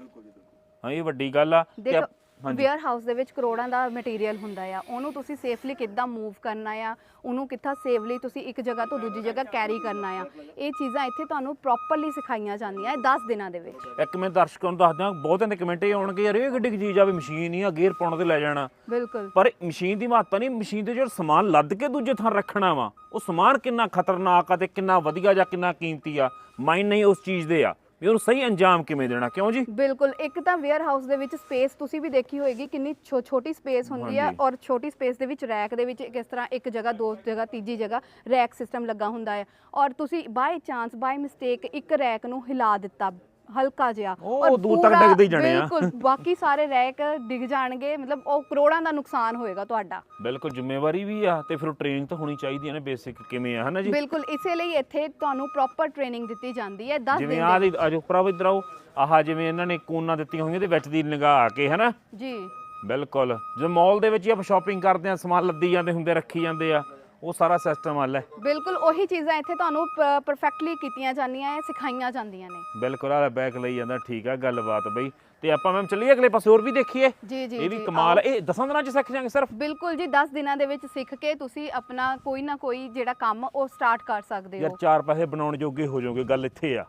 ਹਾਂ ਇਹ ਵੱਡੀ ਗੱਲ ਆ ਕਿ
ਦੇਖੋ
ਆਪ- ਹਾਂਜੀ
ਵੇਅਰ ਹਾਊਸ ਦੇ ਵਿੱਚ ਕਰੋੜਾਂ ਦਾ ਮਟੀਰੀਅਲ ਹੁੰਦਾ ਆ। ਉਹਨੂੰ ਤੁਸੀਂ ਸੇਫਲੀ ਕਿੱਦਾਂ ਮੂਵ ਕਰਨਾ ਆ? ਉਹਨੂੰ ਕਿੱਥਾ ਸੇਫਲੀ ਤੁਸੀਂ ਇੱਕ ਜਗ੍ਹਾ ਤੋਂ ਦੂਜੀ ਜਗ੍ਹਾ ਕੈਰੀ ਕਰਨਾ ਆ? ਇਹ ਚੀਜ਼ਾਂ ਇੱਥੇ ਤੁਹਾਨੂੰ ਪ੍ਰੋਪਰਲੀ ਸਿਖਾਈਆਂ ਜਾਂਦੀਆਂ ਇਹ 10 ਦਿਨਾਂ ਦੇ ਵਿੱਚ।
ਇੱਕ ਮੈਂ ਦਰਸ਼ਕਾਂ ਨੂੰ ਦੱਸਦਾ ਬਹੁਤਿਆਂ ਦੇ ਕਮੈਂਟ ਇਹ ਆਉਣਗੇ ਯਾਰ ਇਹ ਕਿੱਡੀ ਕੁ ਚੀਜ਼ ਆ ਵੀ ਮਸ਼ੀਨ ਹੀ ਆ ਗੇਅਰ ਪਾਉਣ ਤੇ ਲੈ ਜਾਣਾ।
ਬਿਲਕੁਲ।
ਪਰ ਮਸ਼ੀਨ ਦੀ ਮਹੱਤਤਾ ਨਹੀਂ ਮਸ਼ੀਨ ਤੇ ਜਿਹੜਾ ਸਮਾਨ ਲੱਦ ਕੇ ਦੂਜੇ ਥਾਂ ਰੱਖਣਾ ਵਾ ਉਹ ਸਮਾਨ ਕਿੰਨਾ ਖਤਰਨਾਕ ਆ ਤੇ ਕਿੰਨਾ ਵਧੀਆ ਜਾਂ ਕਿੰਨਾ ਕੀਮਤੀ ਆ ਮਾਈਨ ਨਹੀਂ ਉਸ ਚੀਜ਼ ਦੇ ਆ। ਵੀ ਉਹਨੂੰ ਸਹੀ ਅੰਜਾਮ ਕਿਵੇਂ ਦੇਣਾ? ਕਿਉਂ ਜੀ?
ਬਿਲਕੁਲ ਇੱਕ ਤਾਂ ਵੇਅਰ ਹਾਊਸ ਦੇ ਵਿੱਚ ਸਪੇਸ ਤੁਸੀਂ ਵੀ ਦੇਖੀ ਹੋਏਗੀ ਕਿੰਨੀ ਛੋ- ਛੋਟੀ ਸਪੇਸ ਹੁੰਦੀ ਆ
ਹਾਂਜੀ।
ਔਰ ਛੋਟੀ ਸਪੇਸ ਦੇ ਵਿੱਚ ਰੈਕ ਦੇ ਵਿੱਚ ਕਿਸ ਤਰ੍ਹਾਂ ਇੱਕ ਜਗ੍ਹਾ ਦੋ ਜਗ੍ਹਾ ਤੀਜੀ ਜਗ੍ਹਾ ਰੈਕ ਸਿਸਟਮ ਲੱਗਾ ਹੁੰਦਾ ਹੈ ਔਰ ਤੁਸੀਂ ਬਾਈ ਚਾਂਸ ਬਾਈ ਮਿਸਟੇਕ ਇੱਕ ਰੈਕ ਨੂੰ ਹਿਲਾ ਦਿੱਤਾ। ਹਲਕਾ ਜਿਹਾ।
ਉਹ
ਔਰ
ਦੂਰ ਤੱਕ ਡਿੱਗਦੇ ਹੀ ਜਾਣੇ ਆ।
ਬਿਲਕੁਲ ਬਾਕੀ ਸਾਰੇ ਰੈਕ ਡਿੱਗ ਜਾਣਗੇ ਮਤਲਬ ਉਹ ਕਰੋੜਾਂ ਦਾ ਨੁਕਸਾਨ ਹੋਏਗਾ ਤੁਹਾਡਾ।
ਬਿਲਕੁਲ ਜ਼ਿੰਮੇਵਾਰੀ ਵੀ ਆ ਤੇ ਫਿਰ ਟ੍ਰੇਨਿੰਗ ਤਾਂ ਹੋਣੀ ਚਾਹੀਦੀ ਹੈ ਨਾ ਬੇਸਿਕ ਕਿਵੇਂ ਆ ਹਨਾ ਜੀ?
ਬਿਲਕੁਲ ਇਸੇ ਲਈ ਇੱਥੇ ਤੁਹਾਨੂੰ ਪ੍ਰੋਪਰ ਟ੍ਰੇਨਿੰਗ ਦਿੱਤੀ ਜਾਂਦੀ ਹੈ 10
ਜਿਵੇਂ
ਦਿਨ
ਆਹ
ਦੀ।
ਦੀ ਆਜੋ ਭਰਾਵੋ ਇੱਧਰ ਆਓ। ਆਹ ਜਿਵੇਂ ਇਹਨਾਂ ਨੇ ਕੋਨਾ ਦਿੱਤੀਆਂ ਹੋਈਆਂ ਤੇ ਵਿੱਚ ਦੀ ਨਿਗਾਹ ਆ ਕੇ ਹਨਾ?
ਜੀ।
ਬਿਲਕੁਲ। ਜਦੋਂ ਮਾਲ ਦੇ ਵਿੱਚ ਹੀ ਆਪਾਂ ਸ਼ਾਪਿੰਗ ਕਰਦੇ ਆ ਸਮਾਨ ਲੱਦੀ ਜਾਂਦੇ ਹੁੰਦੇ ਰੱਖੀ ਜਾਂਦੇ ਆ। ਉਹ ਸਾਰਾ ਸਿਸਟਮ ਹੱਲ ਹੈ
ਬਿਲਕੁਲ ਉਹੀ ਚੀਜ਼ਾਂ ਇੱਥੇ ਤੁਹਾਨੂੰ ਪਰਫੈਕਟਲੀ ਕੀਤੀਆਂ ਜਾਂਦੀਆਂ ਹੈ ਸਿਖਾਈਆਂ ਜਾਂਦੀਆਂ ਨੇ।
ਬਿਲਕੁਲ ਆ ਬੈਕ ਲਈ ਜਾਂਦਾ ਠੀਕ ਆ ਗੱਲਬਾਤ ਬਈ। ਤੇ ਆਪਾਂ ਮੈਮ ਚੱਲੀਏ ਅਗਲੇ ਪਾਸੇ ਹੋਰ ਵੀ ਦੇਖੀਏ?
ਜੀ ਜੀ
ਇਹ ਵੀ ਕਮਾਲ। ਇਹ ਦਸਾਂ ਦਿਨਾਂ ਚ ਸਿੱਖ ਜਾਾਂਗੇ ਸਿਰਫ?
ਬਿਲਕੁਲ ਜੀ 10 ਦਿਨਾਂ ਦੇ ਵਿੱਚ ਸਿੱਖ ਕੇ ਤੁਸੀਂ ਆਪਣਾ ਕੋਈ ਨਾ ਕੋਈ ਜਿਹੜਾ ਕੰਮ ਉਹ ਸਟਾਰਟ ਕਰ ਸਕਦੇ
ਯਾਰ
ਹੋ।
ਚਾਰ ਪੈਸੇ ਬਣਾਉਣ ਜੋਗੇ ਹੋ ਜਾਓਗੇ ਗੱਲ ਇੱਥੇ ਆ।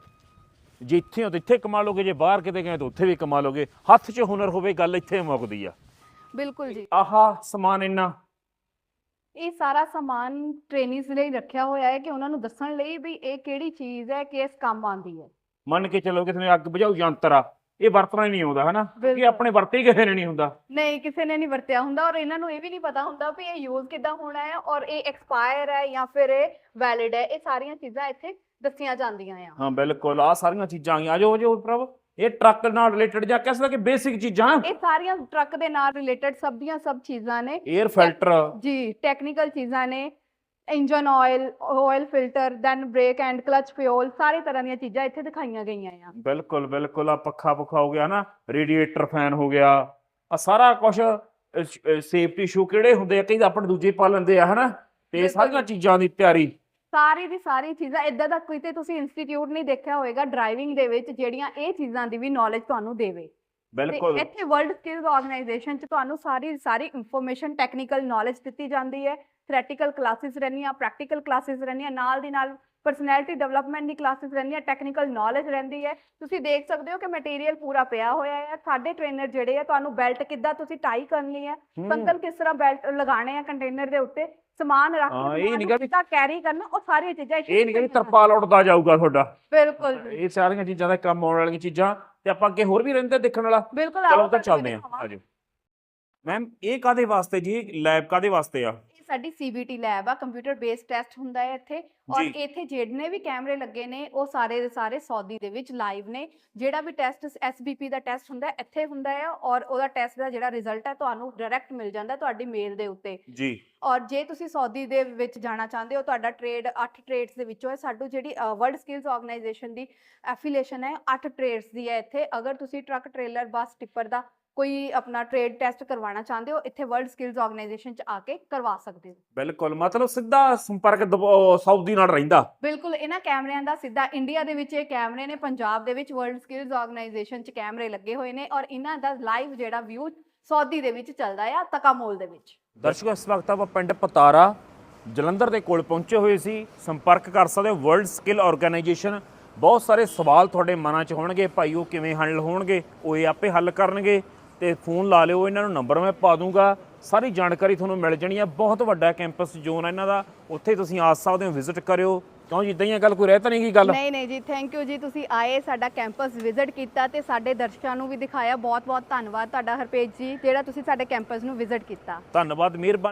ਜੇ ਇੱਥੇ ਹੋ ਤਾਂ ਇੱਥੇ ਕਮਾ ਲੋਗੇ ਜੇ ਬਾਹਰ ਕਿਤੇ ਗਏ ਤਾਂ ਉੱਥੇ ਵੀ ਕਮਾ ਲੋਗੇ। ਹੱਥ 'ਚ ਹੁਨਰ ਹੋਵੇ ਗੱਲ ਇੱਥੇ ਮੁੱਕਦੀ ਆ।
ਬਿਲਕੁਲ ਜੀ।
ਆਹਾ ਸਮਾਨ ਇੰਨਾ।
ਇਹ ਸਾਰਾ ਸਮਾਨ ਟ੍ਰੇਨਿਸ ਲਈ ਰੱਖਿਆ ਹੋਇਆ ਹੈ ਕਿ ਉਹਨਾਂ ਨੂੰ ਦੱਸਣ ਲਈ ਵੀ ਇਹ ਕਿਹੜੀ ਚੀਜ਼ ਹੈ ਕਿ ਇਸ ਕੰਮ ਆਉਂਦੀ ਹੈ।
ਮੰਨ ਕੇ ਚੱਲੋ ਕਿਸੇ ਨੇ ਅੱਗ ਬੁਝਾਊ ਯੰਤਰ ਆ ਇਹ ਵਰਤਣਾ ਹੀ ਨਹੀਂ ਆਉਂਦਾ ਹਨਾ? ਕਿ। ਆਪਣੇ ਵਰਤੇ ਹੀ ਕਿਸੇ ਨੇ ਨਹੀਂ ਹੁੰਦਾ।
ਨਹੀਂ ਕਿਸੇ ਨੇ ਨਹੀਂ ਵਰਤਿਆ ਹੁੰਦਾ ਔਰ ਇਹਨਾਂ ਨੂੰ ਇਹ ਵੀ ਨਹੀਂ ਪਤਾ ਹੁੰਦਾ ਵੀ ਇਹ ਯੂਜ਼ ਕਿੱਦਾਂ ਹੋਣਾ ਹੈ ਔਰ ਇਹ ਐਕਸਪਾਇਰ ਹੈ ਜਾਂ ਫਿਰ ਇਹ ਵੈਲਿਡ ਹੈ। ਇਹ ਸਾਰੀਆਂ ਚੀਜ਼ਾਂ ਇੱਥੇ ਦੱਸੀਆਂ ਜਾਂਦੀਆਂ ਆ।
ਹਾਂ ਬਿਲਕੁਲ। ਆ ਸਾਰੀਆਂ ਚੀਜ਼ਾਂ ਆ ਆਜੋ ਆਜੋ ਪ੍ਰਭ। ਇਹ ਟਰੱਕ ਨਾਲ ਰਿਲੇਟਡ ਜਾਂ ਕਹਿ ਸਕਦਾ ਕਿ ਬੇਸਿਕ ਚੀਜ਼ਾਂ?
ਇਹ ਸਾਰੀਆਂ ਟਰੱਕ ਦੇ ਨਾਲ ਰਿਲੇਟਡ ਸਭ ਦੀਆਂ ਸਭ ਚੀਜ਼ਾਂ ਨੇ।
에ਅਰ ਫਿਲਟਰ
ਜੀ ਟੈਕਨੀਕਲ ਚੀਜ਼ਾਂ ਨੇ engine oil oil filter then brake and clutch fuel ਸਾਰੀ ਤਰ੍ਹਾਂ ਦੀਆਂ ਚੀਜ਼ਾਂ ਇੱਥੇ ਦਿਖਾਈਆਂ ਗਈਆਂ ਆ।
ਬਿਲਕੁਲ ਬਿਲਕੁਲ ਆ ਪੱਖਾ ਪੁੱਖਾ ਹੋ ਗਿਆ ਨਾ ਰੇਡੀਏਟਰ ਫੈਨ ਹੋ ਗਿਆ ਆ ਸਾਰਾ ਕੁਝ ਸੇਫਟੀ ਸ਼ੂ ਕਿਹੜੇ ਹੁੰਦੇ ਆ ਕਈ ਆਪਣੇ ਦੂਜੇ ਪਾ ਲੈਂਦੇ ਆ ਹਨਾ? ਤੇ। ਸਾਰੀਆਂ ਚੀਜ਼ਾਂ ਦੀ ਤਿਆਰੀ
ਸਾਰੀ ਦੀ ਸਾਰੀ ਚੀਜ਼ਾਂ ਇਦਾਂ ਦਾ ਕਿਤੇ ਤੁਸੀਂ ਇੰਸਟੀਚਿਊਟ ਨਹੀਂ ਦੇਖਿਆ ਹੋਵੇਗਾ ਡਰਾਈਵਿੰਗ ਦੇ ਵਿੱਚ ਜਿਹੜੀਆਂ ਇਹ ਚੀਜ਼ਾਂ ਦੀ ਵੀ ਨੌਲੇਜ ਤੁਹਾਨੂੰ ਦੇਵੇ। ਤੇ
ਬਿਲਕੁਲ।
ਇੱਥੇ ਵਰਲਡ ਸਕਿੱਲਸ ਆਰਗੇਨਾਈਜੇਸ਼ਨ ਚ ਤੁਹਾਨੂੰ ਸਾਰੀ ਸਾਰੀ ਇਨਫੋਰਮੇਸ਼ਨ ਟੈਕਨੀਕਲ ਨੌਲੇਜ ਦਿੱਤੀ ਜਾਂਦੀ ਹੈ। ਥਿਓਰੈਟੀਕਲ ਕਲਾਸਿਸ ਰਹਿੰਦੀਆਂ ਪ੍ਰੈਕਟੀਕਲ ਕਲਾਸਿਸ ਰਹਿੰਦੀਆਂ ਨਾਲ ਦੀ ਨਾਲ ਪਰਸਨੈਲਿਟੀ ਡਿਵੈਲਪਮੈਂਟ ਦੀ ਕਲਾਸਿਸ ਰਹਿੰਦੀਆਂ ਟੈਕਨੀਕਲ ਨੌਲੇਜ ਰਹਿੰਦੀ ਹੈ। ਤੁਸੀਂ ਦੇਖ ਸਕਦੇ ਹੋ ਕਿ ਮਟੀਰੀਅਲ ਪੂਰਾ ਪਿਆ ਹੋਇਆ ਹੈ। ਸਾਡੇ ਟ੍ਰੇਨਰ ਜਿਹੜੇ ਆ ਤੁਹਾਨੂੰ ਬੈਲਟ ਕਿੱਦਾਂ ਤੁਸੀਂ ਟਾਈ ਕਰਨੀ ਹੈ। ਸੰਕਲ ਕਿਸ ਤਰ੍ਹਾਂ ਬੈਲਟ ਲਗਾਣੇ ਆ ਕੰਟੇਨਰ ਦੇ ਉੱਤੇ? ਸਮਾਨ ਰੱਖ ਕੇ
ਹਾਂ, ਇਹ
ਸਮਾਨ
ਨੀ
ਨੂੰ
ਗਾ ਵੀ-
ਕਿੱਦਾਂ ਕੈਰੀ ਕਰਨਾ ਉਹ ਸਾਰੀਆਂ ਚੀਜ਼ਾਂ
ਇਹ ਨਹੀਂ ਕਿ ਤਰਪਾਲ ਉੱਡਦਾ ਜਾਊਗਾ ਤੁਹਾਡਾ।
ਬਿਲਕੁਲ ਜੀ,
ਇਹ ਸਾਰੀਆਂ ਚੀਜ਼ਾਂ ਦਾ ਕੰਮ ਆਉਣ ਵਾਲੀਆਂ ਚੀਜ਼ਾਂ ਤੇ ਆਪਾਂ ਅੱਗੇ ਹੋਰ ਵੀ ਰਹਿੰਦੇ ਦੇਖਣ ਵਾਲਾ।
ਬਿਲਕੁਲ
ਚਲੋ ਤਾਂ
ਤੁਹਾਨੂੰ
ਚੱਲਦੇ ਆ
ਦਿਖਾਵਾਂ।
ਆਜੋ ਮੈਮ ਇਹ ਕਾਦੇ ਵਾਸਤੇ ਜੀ? ਲੈਬ ਕਾਦੇ ਵਾਸਤੇ ਆ?
ਸਾਡੀ ਸੀਬੀਟੀ ਲੈਬ ਆ ਕੰਪਿਊਟਰ ਬੇਸਡ ਟੈਸਟ ਹੁੰਦਾ ਹੈ ਇੱਥੇ ਔਰ
ਜੀ।
ਇੱਥੇ ਜਿਹੜੇ ਵੀ ਕੈਮਰੇ ਲੱਗੇ ਨੇ ਉਹ ਸਾਰੇ ਦੇ ਸਾਰੇ ਸੌਦੀ ਦੇ ਵਿੱਚ ਲਾਈਵ ਨੇ। ਜਿਹੜਾ ਵੀ ਟੈਸਟ ਐਸਬੀਪੀ ਦਾ ਟੈਸਟ ਹੁੰਦਾ ਹੈ, ਇੱਥੇ ਹੁੰਦਾ ਹੈ ਔਰ ਉਹਦਾ ਟੈਸਟ ਦਾ ਜਿਹੜਾ ਰਿਜ਼ਲਟ ਹੈ ਤੁਹਾਨੂੰ ਡਾਇਰੈਕਟ ਮਿਲ ਜਾਂਦਾ ਹੈ ਤੁਹਾਡੀ ਮੇਲ ਦੇ ਉੱਤੇ।
ਜੀ।
ਔਰ ਜੇ ਤੁਸੀਂ ਸੌਦੀ ਦੇ ਵਿੱਚ ਜਾਣਾ ਚਾਹੁੰਦੇ ਹੋ ਤੁਹਾਡਾ ਟ੍ਰੇਡ 8 ਟ੍ਰੇਡਸ ਦੇ ਵਿੱਚੋਂ ਹੈ। ਸਾਡੂ ਜਿਹੜੀ ਵਰਲਡ ਸਕਿੱਲਸ ਆਰਗੇਨਾਈਜੇਸ਼ਨ ਦੀ ਐਫੀਲੀਏਸ਼ਨ ਹੈ 8 ਟ੍ਰੇਡਸ ਦੀ ਹੈ ਇੱਥੇ। ਅਗਰ ਤੁਸੀਂ ਟਰੱਕ ਟ੍ਰੇਲਰ ਬੱਸ ਟਿੱਪਰ ਦਾ ਕੋਈ ਆਪਣਾ ਟ੍ਰੇਡ ਟੈਸਟ ਕਰਵਾਉਣਾ ਚਾਹੁੰਦੇ ਹੋ ਇੱਥੇ ਵਰਲਡ ਸਕਿੱਲਸ ਆਰਗੇਨਾਈਜੇਸ਼ਨ ਚ ਆ ਕੇ ਕਰਵਾ ਸਕਦੇ ਹੋ।
ਬਿਲਕੁਲ ਮਤਲਬ ਸਿੱਧਾ ਸੰਪਰਕ ਸਾਊਦੀ ਨਾਲ ਰਹਿੰਦਾ।
ਬਿਲਕੁਲ ਇਹਨਾਂ ਕੈਮਰਿਆਂ ਦਾ ਸਿੱਧਾ ਇੰਡੀਆ ਦੇ ਵਿੱਚ ਇਹ ਕੈਮਰੇ ਨੇ ਪੰਜਾਬ ਦੇ ਵਿੱਚ ਵਰਲਡ ਸਕਿੱਲਸ ਆਰਗੇਨਾਈਜੇਸ਼ਨ 'ਚ ਕੈਮਰੇ ਲੱਗੇ ਹੋਏ ਨੇ ਔਰ ਇਹਨਾਂ ਦਾ ਲਾਈਵ ਜਿਹੜਾ ਵਿਊ ਸੌਦੀ ਦੇ ਵਿੱਚ ਚੱਲਦਾ ਆ ਤਕਾਮੋਲ ਦੇ ਵਿੱਚ।
ਦਰਸ਼ਕੋ ਇਸ ਵਕਤ ਆਪਾਂ ਪਿੰਡ ਪਤਾਰਾ ਜਲੰਧਰ ਦੇ ਕੋਲ ਪਹੁੰਚੇ ਹੋਏ ਸੀ। ਸੰਪਰਕ ਕਰ ਸਕਦੇ ਹੋ ਵਰਲਡ ਸਕਿੱਲ ਆਰਗੇਨਾਈਜੇਸ਼ਨ ਬਹੁਤ ਸਾਰੇ ਸਵਾਲ ਤੁਹਾਡੇ ਮਨਾਂ 'ਚ ਹੋਣਗੇ ਭਾਈ ਉਹ ਕਿਵੇਂ ਹੱਲ ਹੋਣਗੇ ਉਹ ਇਹ ਆਪੇ ਹੱਲ ਕਰਨਗੇ। ਤੇ ਫੋਨ ਲਾ ਲਿਓ ਇਹਨਾਂ ਨੂੰ ਨੰਬਰ ਮੈਂ ਪਾ ਦੂੰਗਾ। ਸਾਰੀ ਜਾਣਕਾਰੀ ਤੁਹਾਨੂੰ ਮਿਲ ਜਾਣੀ ਹੈ ਬਹੁਤ ਵੱਡਾ ਕੈਂਪਸ ਜ਼ੋਨ ਹੈ ਇਹਨਾਂ ਦਾ। ਉੱਥੇ ਤੁਸੀਂ ਆ ਸਕਦੇ ਹੋ ਵਿਜ਼ਿਟ ਕਰਿਓ। ਕਿਉਂ ਜਿੱਦਾਂ ਹੀ ਇਹ ਗੱਲ ਕੋਈ ਰਹਿ ਤਾਂ ਨਹੀਂ ਗਈ ਗੱਲ?
ਨਹੀਂ ਨਹੀਂ ਜੀ ਥੈਂਕ ਯੂ ਜੀ ਤੁਸੀਂ ਆਏ ਸਾਡਾ ਕੈਂਪਸ ਵਿਜ਼ਿਟ ਕੀਤਾ ਤੇ ਸਾਡੇ ਦਰਸ਼ਕਾਂ ਨੂੰ ਵੀ ਦਿਖਾਇਆ। ਬਹੁਤ ਬਹੁਤ ਧੰਨਵਾਦ ਤੁਹਾਡਾ ਹਰਪੇਜ ਜੀ ਜਿਹੜਾ ਤੁਸੀਂ ਸਾਡੇ ਕੈਂਪਸ ਨੂੰ ਵਿਜ਼ਿਟ ਕੀਤਾ।
ਧੰਨਵਾਦ ਮਿਹਰਬਾਨੀ।